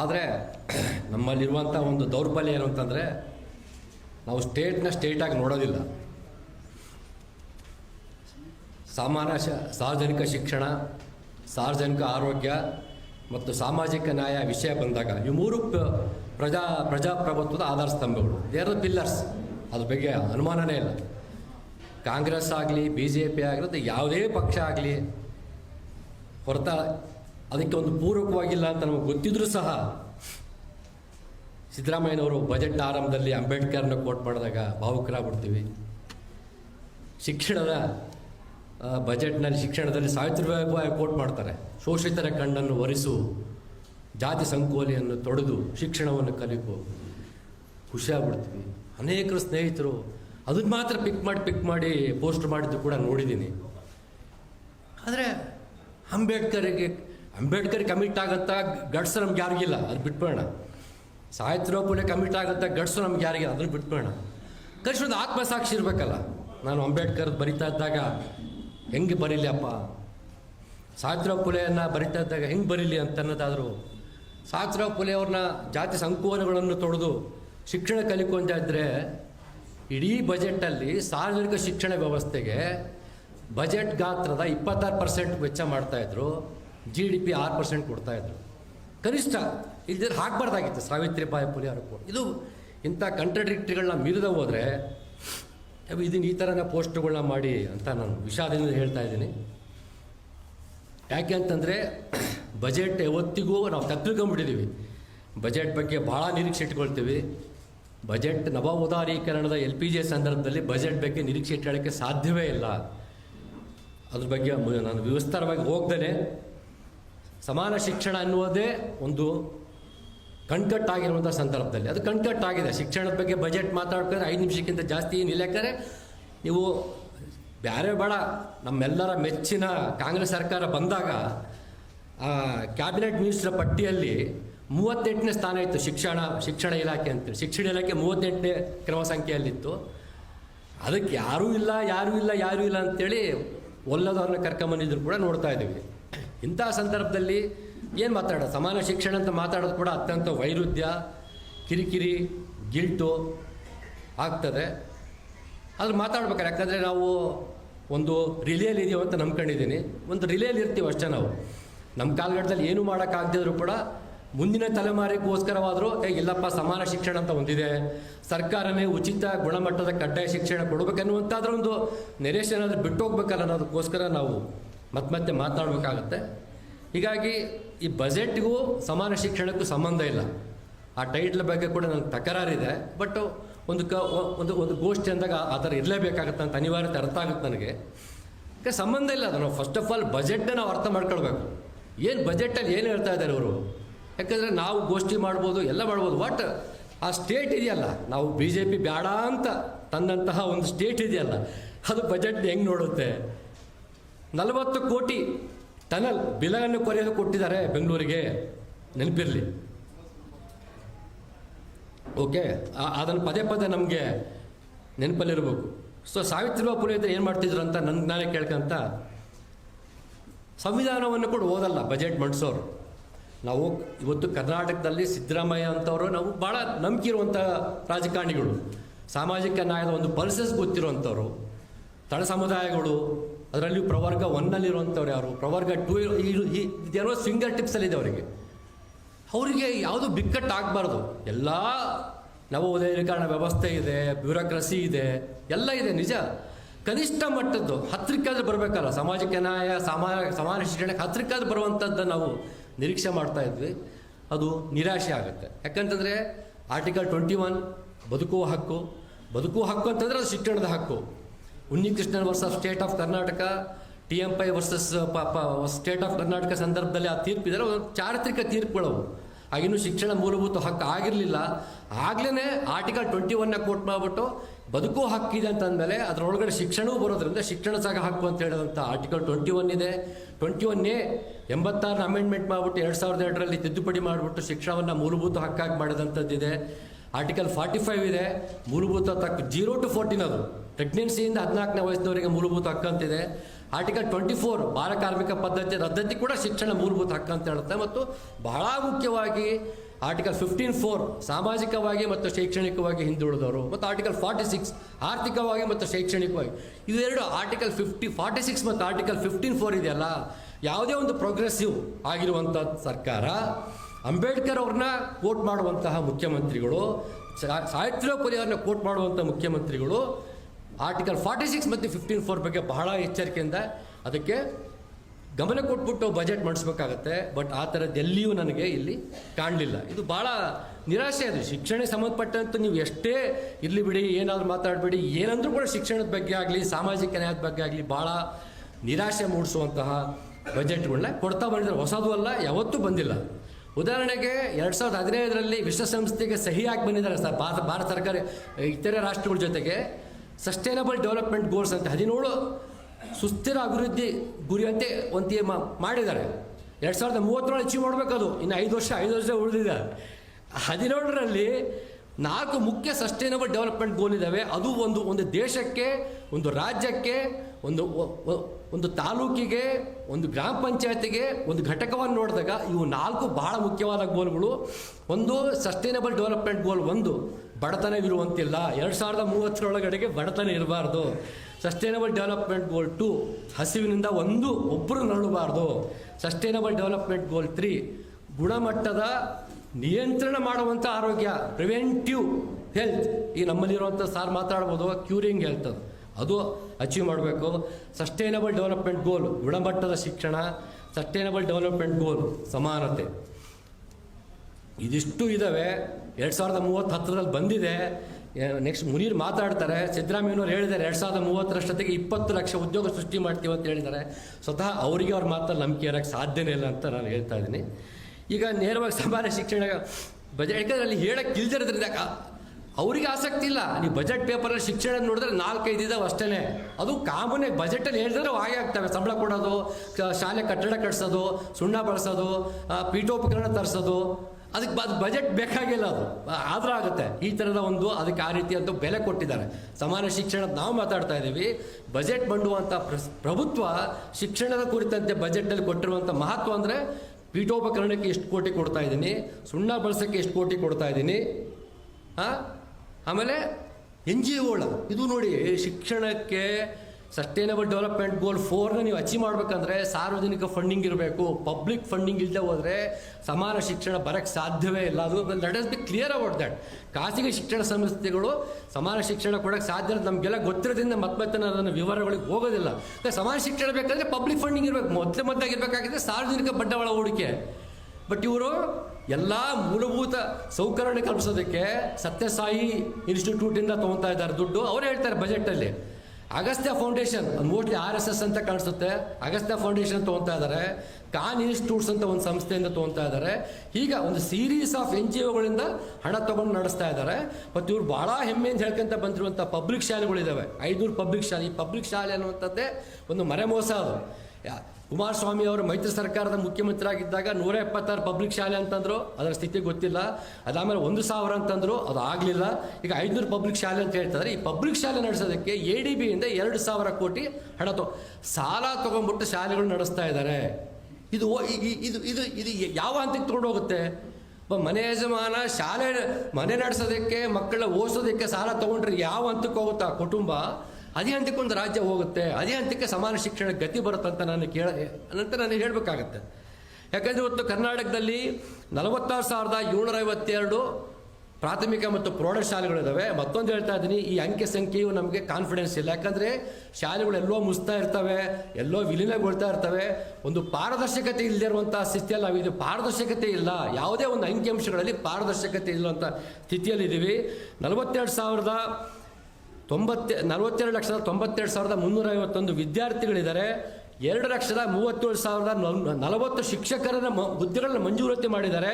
ಆದರೆ ನಮ್ಮಲ್ಲಿರುವಂಥ ಒಂದು ದೌರ್ಬಲ್ಯ ಏನು ಅಂತಂದರೆ ನಾವು ಸ್ಟೇಟ್ನ ಸ್ಟೇಟಾಗಿ ನೋಡೋದಿಲ್ಲ. ಸಾಮಾನ್ಯ ಶ, ಸಾರ್ವಜನಿಕ ಶಿಕ್ಷಣ, ಸಾರ್ವಜನಿಕ ಆರೋಗ್ಯ ಮತ್ತು ಸಾಮಾಜಿಕ ನ್ಯಾಯ ವಿಷಯ ಬಂದಾಗ ಈ ಮೂರು ಪ್ರಜಾ, ಪ್ರಜಾಪ್ರಭುತ್ವದ ಆಧಾರ ಸ್ತಂಭಗಳು ದೇ ಆರ್ ದ ಪಿಲ್ಲರ್ಸ್ ಅದ್ರ ಬಗ್ಗೆ ಅನುಮಾನನೇ ಇಲ್ಲ. ಕಾಂಗ್ರೆಸ್ ಆಗಲಿ ಬಿ ಜೆ ಪಿ ಆಗಿರೋದು ಯಾವುದೇ ಪಕ್ಷ ಆಗಲಿ, ಹೊರತ ಅದಕ್ಕೆ ಒಂದು ಪೂರಕವಾಗಿಲ್ಲ ಅಂತ ನಮಗೆ ಗೊತ್ತಿದ್ರೂ ಸಹ ಸಿದ್ದರಾಮಯ್ಯನವರು ಬಜೆಟ್ ಆರಂಭದಲ್ಲಿ ಅಂಬೇಡ್ಕರ್ನ ಕೋಟ್ ಮಾಡಿದಾಗ ಭಾವುಕರಾಗ್ಬಿಡ್ತೀವಿ. ಶಿಕ್ಷಣದ ಬಜೆಟ್ನಲ್ಲಿ ಶಿಕ್ಷಣದಲ್ಲಿ ಸಾವಿತ್ರಿಬಾಯಿ ಕೋಟ್ ಮಾಡ್ತಾರೆ. ಶೋಷಿತರ ಕಣ್ಣನ್ನು ಒರೆಸು, ಜಾತಿ ಸಂಕೋಲೆಯನ್ನು ತೊಡೆದು ಶಿಕ್ಷಣವನ್ನು ಕಲಿಕು. ಖುಷಿಯಾಗ್ಬಿಡ್ತೀವಿ. ಅನೇಕರು ಸ್ನೇಹಿತರು, ಅದನ್ನ ಮಾತ್ರ ಪಿಕ್ ಮಾಡಿ ಪಿಕ್ ಮಾಡಿ ಪೋಸ್ಟ್ ಮಾಡಿದ್ದು ಕೂಡ ನೋಡಿದ್ದೀನಿ. ಆದರೆ ಅಂಬೇಡ್ಕರ್ಗೆ ಅಂಬೇಡ್ಕರ್ ಕಮಿಟ್ ಆಗಂತ ಗಡ್ಸ ನಮ್ಗೆ ಯಾರಿಗಿಲ್ಲ ಅದು ಬಿಟ್ಬೇಡ ಸಾಹಿತ್ಯ ಪುಣ್ಯ ಕಮಿಟ್ ಆಗಂತ ಗಡ್ಸು ನಮ್ಗೆ ಯಾರಿಗಿಲ್ಲ ಅದ್ರ ಬಿಟ್ಬೇಡ ಕನಿಷ್ಠ ಒಂದು ಆತ್ಮಸಾಕ್ಷಿ ಇರಬೇಕಲ್ಲ, ನಾನು ಅಂಬೇಡ್ಕರ್ ಬರಿತಾ ಇದ್ದಾಗ ಹೆಂಗೆ ಬರೀಲಿ ಅಪ್ಪ? ಸಾವಿತ್ರಾವ್ ಪುಲೆಯನ್ನು ಬರಿತಾ ಇದ್ದಾಗ ಹೆಂಗೆ ಬರೀಲಿ ಅಂತ ಅನ್ನೋದಾದರೂ ಸಾವಿತ್ರಾವ್ ಪುಲೆ ಅವ್ರನ್ನ ಜಾತಿ ಸಂಕೋಲಗಳನ್ನು ತೊಡೆದು ಶಿಕ್ಷಣ ಕಲಿಕೊಂತ ಇದ್ದರೆ ಇಡೀ ಬಜೆಟಲ್ಲಿ ಸಾರ್ವಜನಿಕ ಶಿಕ್ಷಣ ವ್ಯವಸ್ಥೆಗೆ ಬಜೆಟ್ ಗಾತ್ರದ ಇಪ್ಪತ್ತಾರು ಪರ್ಸೆಂಟ್ ವೆಚ್ಚ ಮಾಡ್ತಾಯಿದ್ರು ಜಿ ಡಿ ಪಿ ಆರು ಪರ್ಸೆಂಟ್ ಕೊಡ್ತಾಯಿದ್ರು ಕನಿಷ್ಠ ಇಲ್ದಿದ್ರೆ ಹಾಕಬಾರ್ದಾಗಿತ್ತು. ಸಾವಿತ್ರಿಬಾಯಿ ಪುಲೆ ಅವರು ಇದು ಇಂಥ ಕಂಟ್ರಡಿಕ್ಟ್ರಿಗಳನ್ನ ಮೀರಿದ ಹೋದರೆ ಇದನ್ನು ಈ ಥರನ ಪೋಸ್ಟ್ಗಳನ್ನ ಮಾಡಿ ಅಂತ ನಾನು ವಿಷಾದದಿಂದ ಹೇಳ್ತಾ ಇದ್ದೀನಿ. ಯಾಕೆ ಅಂತಂದರೆ, ಬಜೆಟ್ ಯಾವತ್ತಿಗೂ ನಾವು ತಪ್ಪಿಕೊಂಡ್ಬಿಟ್ಟಿದ್ದೀವಿ ಬಜೆಟ್ ಬಗ್ಗೆ ಭಾಳ ನಿರೀಕ್ಷೆ ಇಟ್ಕೊಳ್ತೀವಿ. ಬಜೆಟ್ ನವ ಉದಾರೀಕರಣದ ಎಲ್ ಪಿ ಜಿ ಸಂದರ್ಭದಲ್ಲಿ ಬಜೆಟ್ ಬಗ್ಗೆ ನಿರೀಕ್ಷೆ ಇಟ್ಕೊಳ್ಳೋಕ್ಕೆ ಸಾಧ್ಯವೇ ಇಲ್ಲ. ಅದ್ರ ಬಗ್ಗೆ ನಾನು ವಿಸ್ತಾರವಾಗಿ ಹೋಗ್ದೇನೆ. ಸಮಾನ ಶಿಕ್ಷಣ ಅನ್ನುವುದೇ ಒಂದು ಕಣ್ಕಟ್ಟಾಗಿರುವಂಥ ಸಂದರ್ಭದಲ್ಲಿ. ಅದು ಕಣ್ಕಟ್ಟಾಗಿದೆ. ಶಿಕ್ಷಣದ ಬಗ್ಗೆ ಬಜೆಟ್ ಮಾತಾಡ್ಕೊಂಡ್ರೆ ಐದು ನಿಮಿಷಕ್ಕಿಂತ ಜಾಸ್ತಿ ಏನಿಲ್ಲ ಯಾಕಂದರೆ ನೀವು ಬೇರೆ ಬೇಡ. ನಮ್ಮೆಲ್ಲರ ಮೆಚ್ಚಿನ ಕಾಂಗ್ರೆಸ್ ಸರ್ಕಾರ ಬಂದಾಗ ಕ್ಯಾಬಿನೆಟ್ ಮಿನಿಸ್ಟರ್ ಪಟ್ಟಿಯಲ್ಲಿ ಮೂವತ್ತೆಂಟನೇ ಸ್ಥಾನ ಇತ್ತು. ಶಿಕ್ಷಣ ಶಿಕ್ಷಣ ಇಲಾಖೆ ಅಂತೇಳಿ ಶಿಕ್ಷಣ ಇಲಾಖೆ ಮೂವತ್ತೆಂಟನೇ ಕ್ರಮ ಸಂಖ್ಯೆಯಲ್ಲಿತ್ತು. ಅದಕ್ಕೆ ಯಾರೂ ಇಲ್ಲ ಯಾರೂ ಇಲ್ಲ ಯಾರೂ ಇಲ್ಲ ಅಂತೇಳಿ ಒಲ್ಲದವ್ರನ್ನ ಕರ್ಕೊಂಬಂದಿದ್ರು ಕೂಡ ನೋಡ್ತಾ ಇದ್ದೀವಿ. ಇಂಥ ಸಂದರ್ಭದಲ್ಲಿ ಏನು ಮಾತಾಡೋದು? ಸಮಾನ ಶಿಕ್ಷಣ ಅಂತ ಮಾತಾಡೋದು ಕೂಡ ಅತ್ಯಂತ ವೈರುಧ್ಯ, ಕಿರಿಕಿರಿ, ಗಿಲ್ಟು ಆಗ್ತದೆ. ಆದ್ರೆ ಮಾತಾಡ್ಬೇಕಾರೆ ಯಾಕಂದರೆ ನಾವು ಒಂದು ರಿಲೇಲಿ ಇದೆಯೋ ಅಂತ ನಂಬ್ಕೊಂಡಿದ್ದೀನಿ. ಒಂದು ರಿಲೇಲಿ ಇರ್ತೀವಿ ಅಷ್ಟೇ ನಾವು. ನಮ್ಮ ಕಾಲಘಟ್ಟದಲ್ಲಿ ಏನು ಮಾಡೋಕ್ಕಾಗದಿದ್ರು ಕೂಡ ಮುಂದಿನ ತಲೆಮಾರಿಗೋಸ್ಕರವಾದರೂ, ಏ, ಇಲ್ಲಪ್ಪ, ಸಮಾನ ಶಿಕ್ಷಣ ಅಂತ ಒಂದಿದೆ. ಸರ್ಕಾರನೇ ಉಚಿತ ಗುಣಮಟ್ಟದ ಕಡ್ಡಾಯ ಶಿಕ್ಷಣ ಕೊಡಬೇಕನ್ನುವಂಥದ್ರ ಒಂದು ಏನಾದರೂ ಬಿಟ್ಟು ಹೋಗ್ಬೇಕಲ್ಲ ಅನ್ನೋದಕ್ಕೋಸ್ಕರ ನಾವು ಮತ್ತೆ ಮತ್ತೆ ಮಾತನಾಡಬೇಕಾಗತ್ತೆ ಹೀಗಾಗಿ ಈ ಬಜೆಟ್ಗೂ ಸಮಾನ ಶಿಕ್ಷಣಕ್ಕೂ ಸಂಬಂಧ ಇಲ್ಲ. ಆ ಟೈಟ್ಲ್ ಬಗ್ಗೆ ಕೂಡ ನನಗೆ ತಕರಾರಿದೆ ಬಟ್ ಒಂದು ಕ ಒಂದು ಒಂದು ಗೋಷ್ಠಿ ಅಂದಾಗ ಆ ಥರ ಇರಲೇಬೇಕಾಗತ್ತೆ ಅಂತ ಅನಿವಾರ್ಯತೆ ಅರ್ಥ ಆಗುತ್ತೆ ನನಗೆ. ಯಾಕೆ ಸಂಬಂಧ ಇಲ್ಲ ಅದು ನಾವು ಫಸ್ಟ್ ಆಫ್ ಆಲ್ ಬಜೆಟ್ನ ನಾವು ಅರ್ಥ ಮಾಡ್ಕೊಳ್ಬೇಕು. ಏನು ಬಜೆಟಲ್ಲಿ ಏನು ಹೇಳ್ತಾ ಇದ್ದಾರೆ ಅವರು ಯಾಕಂದರೆ ನಾವು ಗೋಷ್ಠಿ ಮಾಡ್ಬೋದು, ಎಲ್ಲ ಮಾಡ್ಬೋದು ಬಟ್ ಆ ಸ್ಟೇಟ್ ಇದೆಯಲ್ಲ, ನಾವು ಬಿ ಜೆ ಪಿ ಬೇಡ ಅಂತ ತಂದಂತಹ ಒಂದು ಸ್ಟೇಟ್ ಇದೆಯಲ್ಲ, ಅದು ಬಜೆಟ್ನ ಹೆಂಗೆ ನೋಡುತ್ತೆ? ನಲವತ್ತು ಕೋಟಿ ಟನಲ್ ಬಿಲಗಳನ್ನು ಕೊರೆಯಲು ಕೊಟ್ಟಿದ್ದಾರೆ ಬೆಂಗಳೂರಿಗೆ. ನೆನಪಿರಲಿ. ಓಕೆ ಅದನ್ನು ಪದೇ ಪದೇ ನಮಗೆ ನೆನಪಲ್ಲಿರಬೇಕು. ಸೊ ಸಾವಿತ್ರಿ ಪುಲೆ ಇದ್ರೆ ಏನು ಮಾಡ್ತಿದ್ರು ಅಂತ ನನ್ನ ನಾನೇ ಕೇಳ್ಕೊಂತ, ಸಂವಿಧಾನವನ್ನು ಕೂಡ ಓದಲ್ಲ ಬಜೆಟ್ ಮಂಡಿಸೋರು. ನಾವು ಇವತ್ತು ಕರ್ನಾಟಕದಲ್ಲಿ ಸಿದ್ದರಾಮಯ್ಯ ಅಂತವರು, ನಾವು ಭಾಳ ನಂಬಿಕೆ ಇರುವಂಥ ರಾಜಕಾರಣಿಗಳು. ಸಾಮಾಜಿಕ ನ್ಯಾಯದ ಒಂದು ಪಲ್ಸಸ್ ಗೊತ್ತಿರುವಂಥವ್ರು ತಳ ಸಮುದಾಯಗಳು ಅದರಲ್ಲಿ ಪ್ರವರ್ಗ ಒನ್ನಲ್ಲಿರುವಂಥವ್ರು ಯಾರು? ಪ್ರವರ್ಗ ಟೂ ಇದೇನೋ ಫಿಂಗರ್ ಟಿಪ್ಸಲ್ಲಿದೆ ಅವರಿಗೆ. ಅವರಿಗೆ ಯಾವುದು ಬಿಕ್ಕಟ್ಟು ಆಗಬಾರ್ದು ಎಲ್ಲ ನವೋದಯೀಕರಣ ವ್ಯವಸ್ಥೆ ಇದೆ, ಬ್ಯೂರೋಕ್ರಸಿ ಇದೆ, ಎಲ್ಲ ಇದೆ, ನಿಜ. ಕನಿಷ್ಠ ಮಟ್ಟದ್ದು ಹತ್ತಿರಕ್ಕಾದ್ರೂ ಬರಬೇಕಲ್ಲ. ಸಾಮಾಜಿಕ ನ್ಯಾಯ, ಸಮಾನ ಸಮಾನ ಶಿಕ್ಷಣಕ್ಕೆ ಹತ್ತಿರಕ್ಕಾದ್ರೂ ಬರುವಂಥದ್ದು ನಾವು ನಿರೀಕ್ಷೆ ಮಾಡ್ತಾ ಇದ್ವಿ. ಅದು ನಿರಾಶೆ ಆಗುತ್ತೆ. ಯಾಕಂತಂದರೆ ಆರ್ಟಿಕಲ್ ಟ್ವೆಂಟಿ ಒನ್ ಬದುಕುವ ಹಕ್ಕು. ಬದುಕುವ ಹಕ್ಕು ಅಂತಂದರೆ ಅದು ಶಿಕ್ಷಣದ ಹಕ್ಕು. Unnikrishnan versus state of Karnataka, T M Pai versus state of Karnataka ಸಂದರ್ಭದಲ್ಲಿ ಆ ತೀರ್ಪಿದ್ದಾರೆ ಒಂದು ಚಾರಿತ್ರಿಕ ತೀರ್ಪುಗಳವು ಆಗಿನ್ನೂ ಶಿಕ್ಷಣ ಮೂಲಭೂತ ಹಕ್ಕು ಆಗಿರಲಿಲ್ಲ. ಆಗ್ಲೇ ಆರ್ಟಿಕಲ್ ಟ್ವೆಂಟಿ ಒನ್ನ ಕೋಟ್ ಮಾಡಿಬಿಟ್ಟು ಬದುಕು ಹಕ್ಕಿದೆ ಅಂತಂದಮೇಲೆ ಅದರೊಳಗಡೆ ಶಿಕ್ಷಣವೂ ಬರೋದ್ರಿಂದ ಶಿಕ್ಷಣ ಸಾಗ ಹಕ್ಕು ಅಂತ ಹೇಳಿದಂಥ ಆರ್ಟಿಕಲ್ ಟ್ವೆಂಟಿ ಒನ್ ಇದೆ. ಟ್ವೆಂಟಿ ಒನ್ ಎ ಎಂಬತ್ತಾರನ ಅಮೆಂಡ್ಮೆಂಟ್ ಮಾಡಿಬಿಟ್ಟು ಎರಡು ಸಾವಿರದ ಎರಡರಲ್ಲಿ ತಿದ್ದುಪಡಿ ಮಾಡಿಬಿಟ್ಟು ಶಿಕ್ಷಣವನ್ನು ಮೂಲಭೂತ ಹಕ್ಕಾಗಿ ಮಾಡಿದಂಥದ್ದಿದೆ. ಆರ್ಟಿಕಲ್ ಫಾರ್ಟಿ ಫೈವ್ ಇದೆ. ಮೂಲಭೂತ ತಕ್ಕ ಜೀರೋ ಟು ಫೋರ್ಟೀನ್ ಅದು. ಪ್ರೆಗ್ನೆನ್ಸಿಯಿಂದ ಹದಿನಾಲ್ಕನೇ ವಯಸ್ಸಿನವರಿಗೆ ಮೂಲಭೂತ ಹಕ್ಕು ಅಂತಿದೆ. ಆರ್ಟಿಕಲ್ ಟ್ವೆಂಟಿ ಫೋರ್ ಬಾಲ ಕಾರ್ಮಿಕ ಪದ್ಧತಿ ರದ್ದತಿ ಕೂಡ ಶಿಕ್ಷಣ ಮೂಲಭೂತ ಹಕ್ಕು ಅಂತ ಹೇಳುತ್ತೆ. ಮತ್ತು ಬಹಳ ಮುಖ್ಯವಾಗಿ ಆರ್ಟಿಕಲ್ ಫಿಫ್ಟೀನ್ ಫೋರ್ ಸಾಮಾಜಿಕವಾಗಿ ಮತ್ತು ಶೈಕ್ಷಣಿಕವಾಗಿ ಹಿಂದುಳಿದವರು ಮತ್ತು ಆರ್ಟಿಕಲ್ ಫಾರ್ಟಿ ಸಿಕ್ಸ್ ಆರ್ಥಿಕವಾಗಿ ಮತ್ತು ಶೈಕ್ಷಣಿಕವಾಗಿ ಇವೆರಡು ಆರ್ಟಿಕಲ್ ಫಿಫ್ಟಿ ಫಾರ್ಟಿ ಸಿಕ್ಸ್ ಮತ್ತು ಆರ್ಟಿಕಲ್ ಫಿಫ್ಟೀನ್ ಫೋರ್ ಇದೆಯಲ್ಲ. ಯಾವುದೇ ಒಂದು ಪ್ರೋಗ್ರೆಸಿವ್ ಆಗಿರುವಂಥ ಸರ್ಕಾರ ಅಂಬೇಡ್ಕರ್ ಅವ್ರನ್ನ ಕೋಟ್ ಮಾಡುವಂತಹ ಮುಖ್ಯಮಂತ್ರಿಗಳು ಸಾವಿತ್ರಿ ಪುರಿ ಅವ್ರನ್ನ ಕೋಟ್ ಮಾಡುವಂಥ ಮುಖ್ಯಮಂತ್ರಿಗಳು ಆರ್ಟಿಕಲ್ ಫಾರ್ಟಿ ಸಿಕ್ಸ್ ಮತ್ತು ಫಿಫ್ಟೀನ್ ಫೋರ್ ಬಗ್ಗೆ ಬಹಳ ಎಚ್ಚರಿಕೆಯಿಂದ ಅದಕ್ಕೆ ಗಮನ ಕೊಟ್ಬಿಟ್ಟು ಬಜೆಟ್ ಮಾಡಿಸ್ಬೇಕಾಗತ್ತೆ ಬಟ್ ಆ ಥರದ್ದೆಲ್ಲಿಯೂ ನನಗೆ ಇಲ್ಲಿ ಕಾಣಲಿಲ್ಲ. ಇದು ಭಾಳ ನಿರಾಶೆ ಅದು. ಶಿಕ್ಷಣಕ್ಕೆ ಸಂಬಂಧಪಟ್ಟಂತ ನೀವು ಎಷ್ಟೇ ಇರಲಿ ಬಿಡಿ, ಏನಾದರೂ ಮಾತಾಡಬೇಡಿ, ಏನಂದ್ರೂ ಕೂಡ ಶಿಕ್ಷಣದ ಬಗ್ಗೆ ಆಗಲಿ, ಸಾಮಾಜಿಕ ನ್ಯಾಯದ ಬಗ್ಗೆ ಆಗಲಿ ಭಾಳ ನಿರಾಶೆ ಮೂಡಿಸುವಂತಹ ಬಜೆಟ್ಗಳನ್ನ ಕೊಡ್ತಾ ಬಂದಿದ್ದಾರೆ. ಹೊಸದು ಅಲ್ಲ, ಯಾವತ್ತೂ ಬಂದಿಲ್ಲ. ಉದಾಹರಣೆಗೆ ಎರಡು ಸಾವಿರದ ಹದಿನೈದರಲ್ಲಿ ವಿಶ್ವಸಂಸ್ಥೆಗೆ ಸಹಿಯಾಗಿ ಬಂದಿದ್ದಾರೆ ಸರ್. ಭಾರತ ಭಾರತ ಸರ್ಕಾರ, ಇತರೆ ರಾಷ್ಟ್ರಗಳ ಜೊತೆಗೆ ಸಸ್ಟೈನಬಲ್ ಡೆವಲಪ್ಮೆಂಟ್ ಗೋಲ್ಸ್ ಅಂತ ಹದಿನೇಳು ಸುಸ್ಥಿರ ಅಭಿವೃದ್ಧಿ ಗುರಿಯಂತೆ ಮ- ಮಾಡಿದ್ದಾರೆ. ಎರಡು ಸಾವಿರದ ಮೂವತ್ತರೊಳಗೆ ಅಚೀವ್ ಮಾಡಬೇಕದು. ಇನ್ನು ಐದು ವರ್ಷ ಐದು ವರ್ಷ ಉಳಿದಿದೆ. ಹದಿನೇಳರಲ್ಲಿ ನಾಲ್ಕು ಮುಖ್ಯ ಸಸ್ಟೈನಬಲ್ ಡೆವಲಪ್ಮೆಂಟ್ ಗೋಲ್ ಇದ್ದಾವೆ ಅದು ಒಂದು ಒಂದು ದೇಶಕ್ಕೆ, ಒಂದು ರಾಜ್ಯಕ್ಕೆ ಒಂದು ಒಂದು ತಾಲೂಕಿಗೆ, ಒಂದು ಗ್ರಾಮ ಪಂಚಾಯತಿಗೆ ಒಂದು ಘಟಕವನ್ನು ನೋಡಿದಾಗ ಇವು ನಾಲ್ಕು ಬಹಳ ಮುಖ್ಯವಾದ ಗೋಲ್ಗಳು. ಒಂದು ಸಸ್ಟೈನಬಲ್ ಡೆವಲಪ್ಮೆಂಟ್ ಗೋಲ್ ಒಂದು, ಬಡತನವಿರುವಂತಿಲ್ಲ. ಎರಡು ಸಾವಿರದ ಮೂವತ್ತರೊಳಗಡೆಗೆ ಬಡತನ ಇರಬಾರ್ದು. ಸಸ್ಟೈನಬಲ್ ಡೆವಲಪ್ಮೆಂಟ್ ಗೋಲ್ ಟು ಹಸಿವಿನಿಂದ ಒಂದು ಒಬ್ಬರು ನರಳಬಾರ್ದು. ಸಸ್ಟೈನಬಲ್ ಡೆವಲಪ್ಮೆಂಟ್ ಗೋಲ್ ತ್ರೀ ಗುಣಮಟ್ಟದ ನಿಯಂತ್ರಣ ಮಾಡುವಂಥ ಆರೋಗ್ಯ ಪ್ರಿವೆಂಟಿವ್ ಹೆಲ್ತ್ ಈ ನಮ್ಮಲ್ಲಿರುವಂಥ ಸಾರ್ ಮಾತಾಡ್ಬೋದು ಕ್ಯೂರಿಂಗ್ ಹೆಲ್ತ್ ಅದು ಅದು ಅಚೀವ್ ಮಾಡಬೇಕು. ಸಸ್ಟೈನಬಲ್ ಡೆವಲಪ್ಮೆಂಟ್ ಗೋಲ್ ಗುಣಮಟ್ಟದ ಶಿಕ್ಷಣ ಸಸ್ಟೈನಬಲ್ ಡೆವಲಪ್ಮೆಂಟ್ ಗೋಲ್ ಸಮಾನತೆ. ಇದಿಷ್ಟು ಇದ್ದಾವೆ ಎರಡು ಸಾವಿರದ ಮೂವತ್ತು ಹತ್ತರಲ್ಲಿ ಬಂದಿದೆ ನೆಕ್ಸ್ಟ್ ಮುನೀರ್ ಮಾತಾಡ್ತಾರೆ. ಸಿದ್ದರಾಮಯ್ಯನವ್ರು ಹೇಳಿದ್ದಾರೆ, ಎರಡು ಸಾವಿರದ ಮೂವತ್ತರಷ್ಟೊತ್ತಿಗೆ ಇಪ್ಪತ್ತು ಲಕ್ಷ ಉದ್ಯೋಗ ಸೃಷ್ಟಿ ಮಾಡ್ತೀವಿ ಅಂತ ಹೇಳಿದ್ದಾರೆ. ಸ್ವತಃ ಅವರಿಗೆ ಅವ್ರ ಮಾತಲ್ಲಿ ನಂಬಿಕೆ ಇರೋಕ್ಕೆ ಸಾಧ್ಯನೇ ಇಲ್ಲ ಅಂತ ನಾನು ಹೇಳ್ತಾ ಇದ್ದೀನಿ. ಈಗ ನೇರವಾಗಿ ಸಮಾನ ಶಿಕ್ಷಣ ಬಜೆಟ್ ಯಾಕಂದ್ರೆ ಅಲ್ಲಿ ಹೇಳಕ್ಕೆ ಇಲ್ದಿರೋದ್ರಿಂದ ಅವರಿಗೆ ಆಸಕ್ತಿ ಇಲ್ಲ. ನೀವು ಬಜೆಟ್ ಪೇಪರಲ್ಲಿ ಶಿಕ್ಷಣ ನೋಡಿದ್ರೆ ನಾಲ್ಕೈದು ಇದಾವೆ ಅಷ್ಟೇ ಅದು ಕಾಮನ್ ಬಜೆಟಲ್ಲಿ ಹೇಳಿದ್ರೆ ಹಾಗೆ ಆಗ್ತವೆ. ಸಂಬಳ ಕೊಡೋದು ಶಾಲೆ ಕಟ್ಟಡ ಕಟ್ಸೋದು, ಸುಣ್ಣ ಬಳಸೋದು ಪೀಠೋಪಕರಣ ತರಿಸೋದು. ಅದಕ್ಕೆ ಅದು ಬಜೆಟ್ ಬೇಕಾಗಿಲ್ಲ ಅದು. ಆದ್ರೆ ಆಗುತ್ತೆ. ಈ ಥರದ ಒಂದು ಅದಕ್ಕೆ ಆ ರೀತಿ ಅಂತ ಬೆಲೆ ಕೊಟ್ಟಿದ್ದಾರೆ. ಸಮಾನ ಶಿಕ್ಷಣ ನಾವು ಮಾತಾಡ್ತಾ ಇದ್ದೀವಿ ಬಜೆಟ್ ಬಂಡುವಂಥ ಪ್ರ- ಪ್ರಭುತ್ವ ಶಿಕ್ಷಣದ ಕುರಿತಂತೆ ಬಜೆಟ್ನಲ್ಲಿ ಕೊಟ್ಟಿರುವಂಥ ಮಹತ್ವ ಅಂದರೆ ಪೀಠೋಪಕರಣಕ್ಕೆ ಎಷ್ಟು ಕೋಟಿ ಕೊಡ್ತಾ ಇದ್ದೀನಿ ಸುಣ್ಣ ಬಳಸೋಕ್ಕೆ ಎಷ್ಟು ಕೋಟಿ ಕೊಡ್ತಾ ಇದ್ದೀನಿ ಆ? ಆಮೇಲೆ ಎನ್ ಜಿ ಒಳ ಇದು ನೋಡಿ ಶಿಕ್ಷಣಕ್ಕೆ ಸಸ್ಟೈನಬಲ್ ಡೆವಲಪ್ಮೆಂಟ್ ಗೋಲ್ ಫೋರ್ನ ನೀವು ಅಚೀವ್ ಮಾಡಬೇಕಂದ್ರೆ ಸಾರ್ವಜನಿಕ ಫಂಡಿಂಗ್ ಇರಬೇಕು ಪಬ್ಲಿಕ್ ಫಂಡಿಂಗ್ ಇಲ್ಲದೆ ಹೋದರೆ ಸಮಾನ ಶಿಕ್ಷಣ ಬರೋಕ್ಕೆ ಸಾಧ್ಯವೇ ಇಲ್ಲ. ಅದು let us be clear about that ಖಾಸಗಿ ಶಿಕ್ಷಣ ಸಂಸ್ಥೆಗಳು ಸಮಾನ ಶಿಕ್ಷಣ ಕೊಡೋಕ್ಕೆ ಸಾಧ್ಯ ನಮಗೆಲ್ಲ ಗೊತ್ತಿರೋದ್ರಿಂದ ಮತ್ತೆ ಮತ್ತೆ ನಾನು ಅದನ್ನು ವಿವರಗಳಿಗೆ ಹೋಗೋದಿಲ್ಲ. ಸಮಾನ ಶಿಕ್ಷಣ ಬೇಕಂದರೆ ಪಬ್ಲಿಕ್ ಫಂಡಿಂಗ್ ಇರಬೇಕು. ಮೊದಲೇ ಮೊದಲಾಗಿ ಇರಬೇಕಾಗಿದೆ ಸಾರ್ವಜನಿಕ ಬಂಡವಾಳ ಹೂಡಿಕೆ. ಬಟ್ ಇವರು ಎಲ್ಲ ಮೂಲಭೂತ ಸೌಕರ್ಯ ಕಲ್ಪಿಸೋದಕ್ಕೆ ಸತ್ಯಸಾಯಿ ಇನ್ಸ್ಟಿಟ್ಯೂಟಿಂದ ತೊಗೊತಾ ಇದ್ದಾರೆ ದುಡ್ಡು. ಅವರೇ ಹೇಳ್ತಾರೆ ಬಜೆಟಲ್ಲಿ. Agastya foundation mostly R S S ಅಂತ ಕಾಣಿಸುತ್ತೆ. ಅಗಸ್ತ್ಯ ಫೌಂಡೇಶನ್ ತೊಗೊತಾ ಇದ್ದಾರೆ. ಕಾನ್ ಇನ್ಸ್ಟಿಟ್ಯೂಟ್ಸ್ ಅಂತ ಒಂದು ಸಂಸ್ಥೆಯಿಂದ ತೊಗೊತಾ ಇದ್ದಾರೆ. ಈಗ ಒಂದು ಸೀರೀಸ್ ಆಫ್ ಎನ್ ಜಿ ಒಗಳಿಂದ ಹಣ ತಗೊಂಡು ನಡೆಸ್ತಾ ಇದ್ದಾರೆ. ಮತ್ತು ಇವ್ರು ಭಾಳ ಹೆಮ್ಮೆಯಿಂದ ಹೇಳ್ಕೊಂತ ಬಂದಿರುವಂಥ ಪಬ್ಲಿಕ್ ಶಾಲೆಗಳಿದ್ದಾವೆ ಐದೂರು ಪಬ್ಲಿಕ್ ಶಾಲೆ. ಈ ಪಬ್ಲಿಕ್ ಶಾಲೆ ಅನ್ನುವಂಥದ್ದೇ ಒಂದು ಮರೆ ಮೋಸ ಅದು. ಕುಮಾರಸ್ವಾಮಿ ಅವರು ಮೈತ್ರಿ ಸರ್ಕಾರದ ಮುಖ್ಯಮಂತ್ರಿಯಾಗಿದ್ದಾಗ ನೂರ ಎಪ್ಪತ್ತಾರು ಪಬ್ಲಿಕ್ ಶಾಲೆ ಅಂತಂದ್ರು. ಅದರ ಸ್ಥಿತಿ ಗೊತ್ತಿಲ್ಲ. ಅದಾದಮೇಲೆ ಒಂದು ಸಾವಿರ ಅಂತಂದ್ರು. ಅದು ಆಗಲಿಲ್ಲ. ಈಗ ಐದುನೂರು ಪಬ್ಲಿಕ್ ಶಾಲೆ ಅಂತ ಹೇಳ್ತಾರೆ ಈ ಪಬ್ಲಿಕ್ ಶಾಲೆ ನಡೆಸೋದಕ್ಕೆ ಎ ಡಿ ಬಿಯಿಂದ ಎರಡು ಸಾವಿರ ಕೋಟಿ ಹಣ ತೊ, ಸಾಲ ತೊಗೊಂಡ್ಬಿಟ್ಟು ಶಾಲೆಗಳು ನಡೆಸ್ತಾ ಇದ್ದಾರೆ ಇದು ಇದು ಇದು ಇದು ಯಾವ ಹಂತಕ್ಕೆ ತೊಗೊಂಡು ಹೋಗುತ್ತೆ? ಒಬ್ಬ ಮನೆ ಯಜಮಾನ ಶಾಲೆ ಮನೆ ನಡೆಸೋದಕ್ಕೆ ಮಕ್ಕಳ ಓದಿಸೋದಕ್ಕೆ ಸಾಲ ತೊಗೊಂಡ್ರೆ ಯಾವ ಹಂತಕ್ಕೆ ಹೋಗುತ್ತಾ? ಕುಟುಂಬ. ಅದೇ ಹಂತಕ್ಕೆ ಒಂದು ರಾಜ್ಯ ಹೋಗುತ್ತೆ ಅದೇ ಹಂತಕ್ಕೆ ಸಮಾನ ಶಿಕ್ಷಣ ಗತಿ ಬರುತ್ತೆ ಅಂತ ನಾನು ಕೇಳ ಅಂತ ನಾನು ಹೇಳಬೇಕಾಗತ್ತೆ. ಯಾಕಂದರೆ ಇವತ್ತು ಕರ್ನಾಟಕದಲ್ಲಿ ನಲವತ್ತಾರು ಸಾವಿರದ ಏಳ್ನೂರ ಐವತ್ತೆರಡು ಪ್ರಾಥಮಿಕ ಮತ್ತು ಪ್ರೌಢಶಾಲೆಗಳಿದ್ದಾವೆ ಮತ್ತೊಂದು ಹೇಳ್ತಾ ಇದ್ದೀನಿ, ಈ ಅಂಕೆ ಸಂಖ್ಯೆಯು ನಮಗೆ ಕಾನ್ಫಿಡೆನ್ಸ್ ಇಲ್ಲ. ಯಾಕಂದರೆ ಶಾಲೆಗಳು ಎಲ್ಲೋ ಮುಸ್ತಾ ಇರ್ತವೆ, ಎಲ್ಲೋ ವಿಲೀನಗೊಳ್ತಾ ಇರ್ತವೆ. ಒಂದು ಪಾರದರ್ಶಕತೆ ಇಲ್ಲದೆ ಇರುವಂಥ ಸ್ಥಿತಿಯಲ್ಲಿ ಇದು ಪಾರದರ್ಶಕತೆ ಇಲ್ಲ. ಯಾವುದೇ ಒಂದು ಅಂಕಿಅಂಶಗಳಲ್ಲಿ ಪಾರದರ್ಶಕತೆ ಇಲ್ಲವಂಥ ಸ್ಥಿತಿಯಲ್ಲಿದ್ದೀವಿ. ನಲವತ್ತೆರಡು ಸಾವಿರದ ತೊಂಬತ್ತೆ, ನಲವತ್ತೆರಡು ಲಕ್ಷದ ತೊಂಬತ್ತೆರಡು ಸಾವಿರದ ಮುನ್ನೂರ ಐವತ್ತೊಂದು ವಿದ್ಯಾರ್ಥಿಗಳಿದ್ದಾರೆ. ಎರಡು ಲಕ್ಷದ ಮೂವತ್ತೇಳು ಸಾವಿರದ ನಲವತ್ತು ಶಿಕ್ಷಕರನ್ನ ಮ, ಹುದ್ದೆಗಳನ್ನ ಮಂಜೂರಾತಿ ಮಾಡಿದ್ದಾರೆ.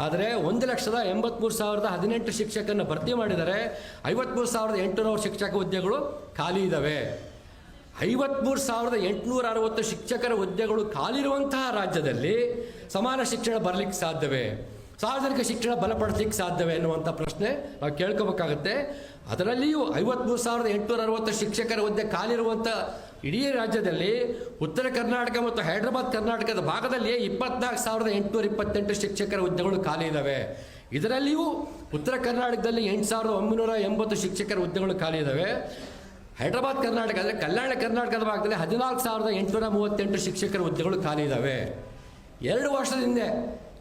ಆದರೆ ಒಂದು ಲಕ್ಷದ ಎಂಬತ್ಮೂರು ಸಾವಿರದ ಹದಿನೆಂಟು ಶಿಕ್ಷಕರನ್ನ ಭರ್ತಿ ಮಾಡಿದ್ದಾರೆ. ಐವತ್ಮೂರು ಸಾವಿರದ ಎಂಟುನೂರು ಶಿಕ್ಷಕ ಹುದ್ದೆಗಳು ಖಾಲಿ ಇದ್ದಾವೆ ಐವತ್ಮೂರು ಸಾವಿರದ ಎಂಟುನೂರ ಅರವತ್ತು ಶಿಕ್ಷಕರ ಹುದ್ದೆಗಳು ಖಾಲಿ ಇರುವಂತಹ ರಾಜ್ಯದಲ್ಲಿ ಸಮಾನ ಶಿಕ್ಷಣ ಬರಲಿಕ್ಕೆ ಸಾಧ್ಯವೇ? ಸಾರ್ವಜನಿಕ ಶಿಕ್ಷಣ ಬಲಪಡಿಸಲಿಕ್ಕೆ ಸಾಧ್ಯವೇ ಎನ್ನುವಂಥ ಪ್ರಶ್ನೆ ನಾವು ಕೇಳ್ಕೋಬೇಕಾಗತ್ತೆ. ಅದರಲ್ಲಿಯೂ ಐವತ್ಮೂರು ಸಾವಿರದ ಎಂಟುನೂರ ಅರವತ್ತು ಶಿಕ್ಷಕರ ಹುದ್ದೆ ಖಾಲಿರುವಂಥ ಇಡೀ ರಾಜ್ಯದಲ್ಲಿ ಉತ್ತರ ಕರ್ನಾಟಕ ಮತ್ತು ಹೈದರಾಬಾದ್ ಕರ್ನಾಟಕದ ಭಾಗದಲ್ಲಿ ಇಪ್ಪತ್ನಾಲ್ಕು ಸಾವಿರದ ಎಂಟುನೂರ ಇಪ್ಪತ್ತೆಂಟು ಶಿಕ್ಷಕರ ಹುದ್ದೆಗಳು ಖಾಲಿ ಇದ್ದಾವೆ ಇದರಲ್ಲಿಯೂ ಉತ್ತರ ಕರ್ನಾಟಕದಲ್ಲಿ ಎಂಟು ಸಾವಿರದ ಒಂಬೈನೂರ ಎಂಬತ್ತು ಶಿಕ್ಷಕರ ಹುದ್ದೆಗಳು ಖಾಲಿ ಇದ್ದಾವೆ ಹೈದರಾಬಾದ್ ಕರ್ನಾಟಕ ಅಂದರೆ ಕಲ್ಯಾಣ ಕರ್ನಾಟಕದ ಭಾಗದಲ್ಲಿ ಹದಿನಾಲ್ಕು ಸಾವಿರದ ಎಂಟುನೂರ ಮೂವತ್ತೆಂಟು ಶಿಕ್ಷಕರ ಹುದ್ದೆಗಳು ಖಾಲಿ ಇದ್ದಾವೆ ಎರಡು ವರ್ಷದ ಹಿಂದೆ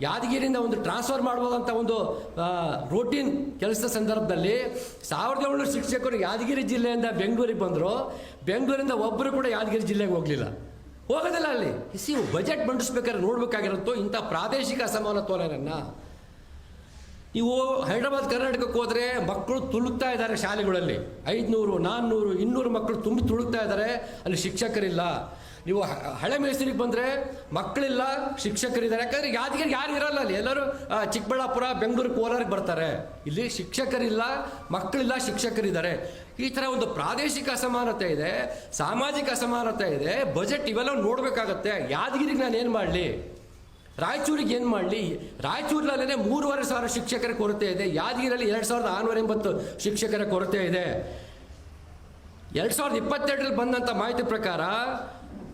ಯಾದಗಿರಿಯಿಂದ ಒಂದು ಟ್ರಾನ್ಸ್ಫರ್ ಮಾಡ್ಬೋದಂತ ಒಂದು ರೂಟೀನ್ ಕೆಲಸದ ಸಂದರ್ಭದಲ್ಲಿ ಸಾವಿರದ ಏಳ್ನೂರು ಶಿಕ್ಷಕರು ಯಾದಗಿರಿ ಜಿಲ್ಲೆಯಿಂದ ಬೆಂಗಳೂರಿಗೆ ಬಂದರು. ಬೆಂಗಳೂರಿಂದ ಒಬ್ಬರು ಕೂಡ ಯಾದಗಿರಿ ಜಿಲ್ಲೆಗೆ ಹೋಗಲಿಲ್ಲ. ಹೋಗೋದಿಲ್ಲ ಅಲ್ಲಿ. ಸಿ ಬಜೆಟ್ ಮಂಡಿಸ್ಬೇಕಾದ್ರೆ ನೋಡ್ಬೇಕಾಗಿರುತ್ತೋ ಇಂಥ ಪ್ರಾದೇಶಿಕ ಅಸಮಾನತ್ವನನ್ನು ನೀವು ಹೈದರಾಬಾದ್, ಕರ್ನಾಟಕಕ್ಕೆ ಹೋದರೆ ಮಕ್ಕಳು ತುಳುಕ್ತಾ ಇದ್ದಾರೆ ಶಾಲೆಗಳಲ್ಲಿ. ಐದುನೂರು, ನಾನ್ನೂರು, ಇನ್ನೂರು ಮಕ್ಕಳು ತುಂಬಿ ತುಳುಕ್ತಾ ಇದ್ದಾರೆ. ಅಲ್ಲಿ ಶಿಕ್ಷಕರಿಲ್ಲ. ನೀವು ಹಳೆ ಮೈಸೂರಿಗೆ ಬಂದರೆ ಮಕ್ಕಳಿಲ್ಲ, ಶಿಕ್ಷಕರಿದ್ದಾರೆ. ಯಾಕಂದರೆ ಯಾದಗಿರಿ ಯಾರು ಇರಲ್ಲ ಅಲ್ಲಿ. ಎಲ್ಲರೂ ಚಿಕ್ಕಬಳ್ಳಾಪುರ, ಬೆಂಗಳೂರು ಕೋಲಾರಿಗೆ ಬರ್ತಾರೆ. ಇಲ್ಲಿ ಶಿಕ್ಷಕರಿಲ್ಲ, ಮಕ್ಕಳಿಲ್ಲ, ಶಿಕ್ಷಕರಿದ್ದಾರೆ. ಈ ಥರ ಒಂದು ಪ್ರಾದೇಶಿಕ ಅಸಮಾನತೆ ಇದೆ, ಸಾಮಾಜಿಕ ಅಸಮಾನತೆ ಇದೆ. ಬಜೆಟ್ ಇವೆಲ್ಲ ನೋಡಬೇಕಾಗತ್ತೆ. ಯಾದಗಿರಿಗೆ ನಾನು ಏನು ಮಾಡಲಿ? ರಾಯಚೂರಿಗೆ ಏನು ಮಾಡಲಿ? ರಾಯಚೂರಿನಲ್ಲೇ ಮೂರುವರೆ ಸಾವಿರ ಶಿಕ್ಷಕರ ಕೊರತೆ ಇದೆ. ಯಾದಗಿರಿಯಲ್ಲಿ ಎರಡು ಸಾವಿರದ ಆರುನೂರ ಎಂಬತ್ತು ಶಿಕ್ಷಕರ ಕೊರತೆ ಇದೆ. ಎರಡು ಸಾವಿರದ ಇಪ್ಪತ್ತೆರಡರಲ್ಲಿ ಬಂದಂಥ ಮಾಹಿತಿ ಪ್ರಕಾರ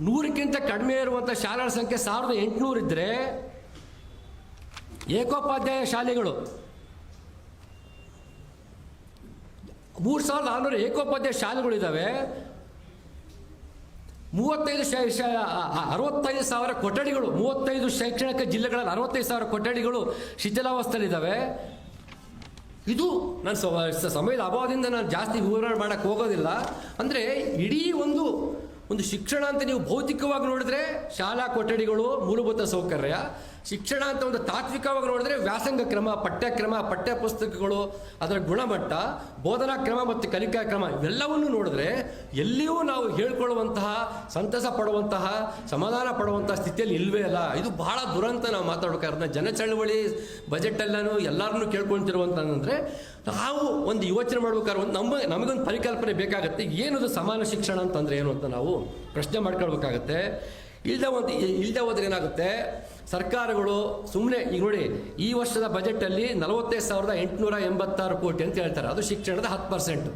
ನೂರಕ್ಕಿಂತ ಕಡಿಮೆ ಇರುವಂಥ ಶಾಲೆಗಳ ಸಂಖ್ಯೆ ಸಾವಿರದ ಎಂಟುನೂರು ಇದ್ದರೆ ಏಕೋಪಾಧ್ಯಾಯ ಶಾಲೆಗಳು. ಮೂರು ಸಾವಿರದ ಆರುನೂರು ಏಕೋಪಾಧ್ಯಾಯ ಶಾಲೆಗಳಿದ್ದಾವೆ ಮೂವತ್ತೈದು ಶೈ ಅರವತ್ತೈದು ಸಾವಿರ ಕೊಠಡಿಗಳು, ಮೂವತ್ತೈದು ಶೈಕ್ಷಣಿಕ ಜಿಲ್ಲೆಗಳಲ್ಲಿ ಅರವತ್ತೈದು ಸಾವಿರ ಕೊಠಡಿಗಳು ಶಿಥಿಲಾವಸ್ಥೆಯಲ್ಲಿದ್ದಾವೆ ಇದು ನಾನು ಸಮಯದ ಅಭಾವದಿಂದ ನಾನು ಜಾಸ್ತಿ ವಿವರಣೆ ಮಾಡೋಕ್ಕೆ ಹೋಗೋದಿಲ್ಲ. ಅಂದರೆ ಇಡೀ ಒಂದು ಒಂದು ಶಿಕ್ಷಣ ಅಂತ ನೀವು ಭೌತಿಕವಾಗಿ ನೋಡಿದ್ರೆ ಶಾಲಾ ಕೊಠಡಿಗಳು ಮೂಲಭೂತ ಸೌಕರ್ಯ ಶಿಕ್ಷಣ ಅಂತ ಒಂದು ತಾತ್ವಿಕವಾಗಿ ನೋಡಿದ್ರೆ ವ್ಯಾಸಂಗ ಕ್ರಮ, ಪಠ್ಯಕ್ರಮ ಪಠ್ಯ ಪುಸ್ತಕಗಳು ಅದರ ಗುಣಮಟ್ಟ, ಬೋಧನಾ ಕ್ರಮ ಮತ್ತು ಕಲಿಕಾ ಕ್ರಮ ಇವೆಲ್ಲವನ್ನು ನೋಡಿದ್ರೆ ಎಲ್ಲಿಯೂ ನಾವು ಹೇಳ್ಕೊಳ್ಳುವಂತಹ, ಸಂತಸ ಪಡುವಂತಹ, ಸಮಾಧಾನ ಪಡುವಂತಹ ಸ್ಥಿತಿಯಲ್ಲಿ ಇಲ್ವೇ ಅಲ್ಲ. ಇದು ಬಹಳ ದುರಂತ ನಾವು ಮಾತಾಡ್ಬೇಕಾದ್ರೆ. ಜನ ಚಳವಳಿ ಬಜೆಟ್ ಎಲ್ಲನೂ ಎಲ್ಲರನ್ನೂ ಕೇಳ್ಕೊಂತಿರುವಂತಂದ್ರೆ ನಾವು ಒಂದು ಯೋಚನೆ ಮಾಡ್ಬೇಕಾದ್ರೆ ಒಂದು ನಮ್ಮ, ನಮಗೊಂದು ಪರಿಕಲ್ಪನೆ ಬೇಕಾಗುತ್ತೆ. ಏನದು ಸಮಾನ ಶಿಕ್ಷಣ ಅಂತಂದ್ರೆ ಏನು ಅಂತ ನಾವು ಪ್ರಶ್ನೆ ಮಾಡ್ಕೊಳ್ಬೇಕಾಗತ್ತೆ. ಇಲ್ದ ಒಂದು, ಇಲ್ದ ಹೋದ್ರೆ ಏನಾಗುತ್ತೆ? ಸರ್ಕಾರಗಳು ಸುಮ್ಮನೆ ಈಗ ನೋಡಿ, ಈ ವರ್ಷದ ಬಜೆಟಲ್ಲಿ ನಲವತ್ತೈದು ಸಾವಿರದ ಎಂಟುನೂರ ಎಂಬತ್ತಾರು ಕೋಟಿ ಅಂತ ಹೇಳ್ತಾರೆ. ಅದು ಶಿಕ್ಷಣದ ಹತ್ತು ಪರ್ಸೆಂಟು.